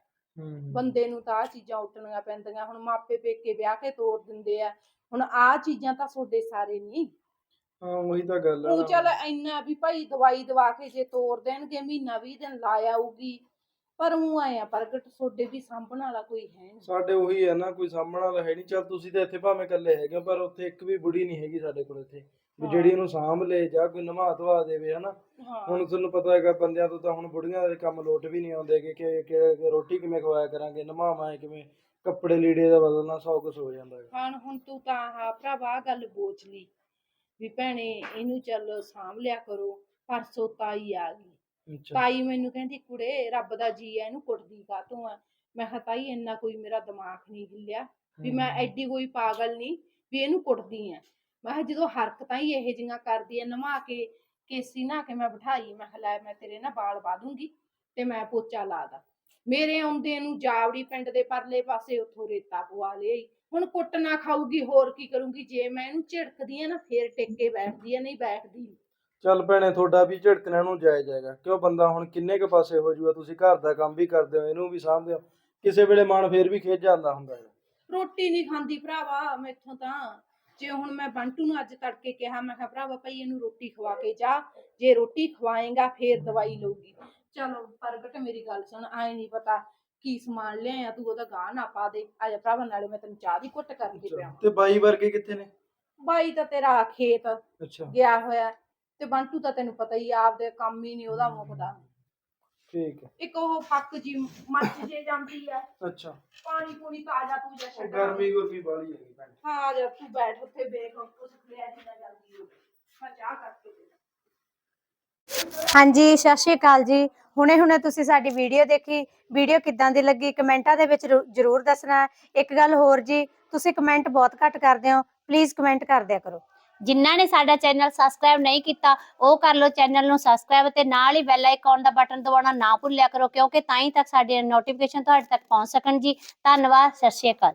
ਬੰਦੇ ਨੂੰ ਤਾਂ ਆ ਚੀਜ਼ਾਂ ਉੱਟਣੀਆਂ ਪੈਂਦੀਆਂ। ਹੁਣ ਮਾਪੇ ਪੇਕੇ ਵਿਆਹ ਕੇ ਤੋਰ ਦਿੰਦੇ ਆ। ਹੁਣ ਆ ਚੀਜ਼ਾਂ ਤਾਂ ਤੁਹਾਡੇ ਸਾਰੇ ਨਹੀਂ। ਹਾਂ ਉਹੀ ਤਾਂ ਗੱਲ ਆ। ਉਹ ਨਾ। ਚੱਲ ਇੰਨਾ ਵੀ ਭਾਈ ਦਵਾਈ ਦਵਾ ਕੇ ਜੇ ਤੋਰ ਦੇਣਗੇ ਮਹੀਨਾ 20 ਦਿਨ ਲਾ ਆਊਗੀ। ਪਰ ਉਹ ਆਏ ਆ ਪ੍ਰਗਟ ਤੁਹਾਡੇ ਵੀ ਸਾਂਭਣ ਵਾਲਾ ਕੋਈ ਹੈ ਨਹੀਂ। ਸਾਡੇ ਉਹੀ ਹੈ ਨਾ ਕੋਈ ਸਾਹਮਣ ਵਾਲਾ ਹੈ ਨਹੀਂ। ਚੱਲ ਤੁਸੀਂ ਤਾਂ ਇੱਥੇ ਭਾਵੇਂ ਇਕੱਲੇ ਹੈਗੇ ਹੋ, ਪਰ ਉੱਥੇ ਇੱਕ ਵੀ ਬੁੜੀ ਨਹੀਂ ਹੈਗੀ ਸਾਡੇ ਕੋਲ ਇੱਥੇ। ਵੀ। ਜਿਹੜੀ ਇਹਨੂੰ ਸਾਂਭ ਲੇ ਜਾਂ ਕੋਈ ਨਵਾ ਧਵਾ ਦੇਵੇ ਹਨਾ। ਹਾਂ। ਹੁਣ ਤੁਹਾਨੂੰ ਪਤਾ ਹੈਗਾ ਬੰਦਿਆਂ ਤੋਂ ਤਾਂ ਹੁਣ ਬੁੜੀਆਂ ਦੇ ਕੰਮ ਲੋਟ ਵੀ ਨਹੀਂ ਆਉਂਦੇ ਕਿ ਕਿ ਕਿ- ਕਿ ਰੋਟੀ ਕਿਵੇਂ ਖਵਾਇਆ ਕਰਾਂਗੇ ਨਵਾਵਾਂ ਕਿਵੇਂ ਕੱਪੜੇ ਲੀੜੇ ਦਾ ਬਦਲਣਾ ਸੌ ਕੁਛ ਹੋ ਜਾਂਦਾ ਹੈ ਹਾਂ ਹੁਣ ਤੂੰ ਤਾਂ ਆਹ ਭਰਾਵਾ ਆਹ ਗੱਲ ਬੋਚ ਲਈ। ਵੀ ਭੈਣੇ ਇਹਨੂੰ ਚੱਲ ਸਾਂਭ ਲਿਆ ਕਰੋ ਪਰਸੋਂ ਤਾਈ ਆ ਗਈ। ਤਾਈ ਮੈਨੂੰ ਕਹਿੰਦੀ ਕੁੜੇ ਰੱਬ ਦਾ ਜੀ ਐ ਇਹਨੂੰ ਕੁੱਟਦੀ ਕਾਤੋਂ ਆ ਮੈਂ ਕਿਹਾ ਤਾਈ ਇੰਨਾ ਕੋਈ ਮੇਰਾ ਦਿਮਾਗ ਨਹੀਂ ਹਿੱਲਿਆ ਵੀ ਮੈਂ ਐਡੀ ਕੋਈ ਪਾਗਲ ਨਹੀਂ ਵੀ ਇਹਨੂੰ ਕੁੱਟਦੀ ਆ ਮੈਂ ਕਿਹਾ ਜਦੋਂ ਹਰਕਤਾਂ ਹੀ ਇਹੋ ਜਿਹੀਆਂ ਕਰਦੀ ਐ ਨਵਾ ਕੇ ਕੇਸੀ ਨਾ ਕੇ ਮੈਂ ਬਿਠਾਈ ਮੈਂ ਕਿਹਾ ਲੈ ਮੈਂ ਤੇਰੇ ਨਾ ਵਾਲ ਵਾ ਦੂੰਗੀ ਤੇ ਮੈਂ ਪੋਚਾ ਲਾ ਦਾਂ। ਮੇਰੇ ਆਉਂਦੇ ਨੂੰ ਜਾਵੜੀ ਪਿੰਡ ਦੇ ਪਰਲੇ ਪਾਸੇ ਉੱਥੋਂ ਰੇਤਾ ਪਵਾ ਲਿਆਈ। ਹੁਣ ਕੁੱਟ ਨਾ ਖਾਊਗੀ ਹੋਰ ਕੀ ਕਰੂੰਗੀ? ਜੇ ਮੈਂ ਇਹਨੂੰ ਝਿੜਕਦੀ ਆ ਨਾ ਫੇਰ ਟਿਕ ਬੈਠਦੀ ਆ ਨਹੀਂ ਬੈਠਦੀ। ਚੱਲ ਭੈਣੇ ਤੁਹਾਡਾ ਵੀ ਝਿੜਕਣਾ ਨੂੰ ਜਾਇਜ਼ ਹੈਗਾ। ਕਿਉਂ ਬੰਦਾ ਹੁਣ ਕਿੰਨੇ ਕ ਪਾਸੇ ਹੋ ਜੂਗਾ? ਤੁਸੀਂ ਘਰ ਦਾ ਕੰਮ ਵੀ ਕਰਦੇ ਹੋ ਇਹਨੂੰ ਵੀ ਸਾਂਭਦੇ ਹੋ। ਕਿਸੇ ਵੇਲੇ ਮਨ ਫੇਰ ਵੀ ਖਿੱਚ ਜਾਂਦਾ ਹੁੰਦਾ ਹੈ। ਰੋਟੀ ਨਹੀਂ ਖਾਂਦੀ ਭਰਾਵਾ ਮੈਥੋਂ ਤਾਂ। ਜੇ ਹੁਣ ਮੈਂ ਬੰਟੂ ਨੂੰ ਅੱਜ ਤੜਕੇ ਕਿਹਾ ਮੈਂ ਕਿਹਾ ਭਰਾਵਾ ਭਾਈ ਇਹਨੂੰ ਰੋਟੀ ਖਵਾ ਕੇ ਜਾ। ਜੇ ਰੋਟੀ ਖਵਾਏਗਾ ਫੇਰ ਦਵਾਈ ਲਊਗੀ। ਚਲੋ ਪ੍ਰਗਟ ਮੇਰੀ ਗੱਲ ਸੁਣ ਆਏ ਨਹੀਂ ਪਤਾ ਕੀ ਸਮਾਨ ਲਿਆਇਆ ਤੂੰ ਉਹਦਾ ਗਾਹ ਨਾ ਪਾ ਦੇ। ਆ ਜਾ ਭਰਾਵਾ ਨਾਲੇ ਮੈਂ ਤੈਨੂੰ ਚਾਹ ਦੀ ਘੁੱਟ ਕਰਕੇ ਪਿਆ ਤੇ ਬਾਈ ਵਰਗੇ ਕਿੱਥੇ ਨੇ? ਬਾਈ ਤਾਂ ਤੇਰਾ ਖੇਤ ਅੱਛਾ। ਗਿਆ ਹੋਇਆ। ਤੇ ਬੰਟੂ ਤਾਂ ਤੈਨੂੰ ਪਤਾ ਹੀ ਆ, ਆਪਦੇ ਕੰਮ ਹੀ ਨਹੀਂ ਉਹਦਾ ਮੁੱਕਦਾ। ਠੀਕ ਹੈ। ਇੱਕ ਉਹ ਫੱਕ ਜੀ ਮੱਚ ਜੇ ਜਾਂਦੀ ਆ। ਅੱਛਾ। ਪਾਣੀ ਪੂਣੀ ਤਾਜ਼ਾ ਤੂੰ ਜਾ ਉਹ ਛੱਡ। ਗਰਮੀ ਗੁਰਮੀ ਬਾਲੀ ਹੈਗੀ ਭੈਣੇ। ਹਾਂ ਜਦ ਤੂੰ ਬੈਠ ਉੱਥੇ ਵੇਖ ਉਸ ਖਲਿਆ ਜੀ ਨਾ ਜਲਦੀ ਹੋ ਮੈਂ ਚਾਹ ਕਰਕੇ ਦੇ। ਹਾਂਜੀ, ਸਤਿ ਸ਼੍ਰੀ ਅਕਾਲ ਜੀ। ਹੁਣੇ ਹੁਣੇ ਤੁਸੀਂ ਸਾਡੀ ਵੀਡੀਓ ਦੇਖੀ। ਵੀਡੀਓ ਕਿੱਦਾਂ ਦੀ ਲੱਗੀ ਕਮੈਂਟਾਂ ਦੇ ਵਿੱਚ ਰੂ- ਜ਼ਰੂਰ ਦੱਸਣਾ। ਇੱਕ ਗੱਲ ਹੋਰ ਜੀ, ਤੁਸੀਂ ਕਮੈਂਟ ਬਹੁਤ ਘੱਟ ਕਰਦੇ ਹੋ। ਪਲੀਜ਼ ਕਮੈਂਟ ਕਰਦਿਆ ਕਰੋ। ਜਿਨ੍ਹਾਂ ਨੇ ਸਾਡਾ ਚੈਨਲ ਸਬਸਕ੍ਰਾਈਬ ਨਹੀਂ ਕੀਤਾ, ਉਹ ਕਰ ਲਓ ਚੈਨਲ ਨੂੰ ਸਬਸਕ੍ਰਾਈਬ ਤੇ ਨਾਲ ਹੀ ਬੈਲ ਆਈਕਨ ਦਾ ਬਟਨ ਦਬਾਉਣਾ ਨਾ ਭੁੱਲਿਆ ਕਰੋ, ਕਿਉਂਕਿ ਤਾਂ ਹੀ ਤੱਕ ਸਾਡੀ ਨੋਟੀਫਿਕੇਸ਼ਨ ਤੁਹਾਡੇ ਤੱਕ ਪਹੁੰਚ ਸਕਣ ਜੀ। ਧੰਨਵਾਦ, ਸਤਿ ਸ਼੍ਰੀ ਅਕਾਲ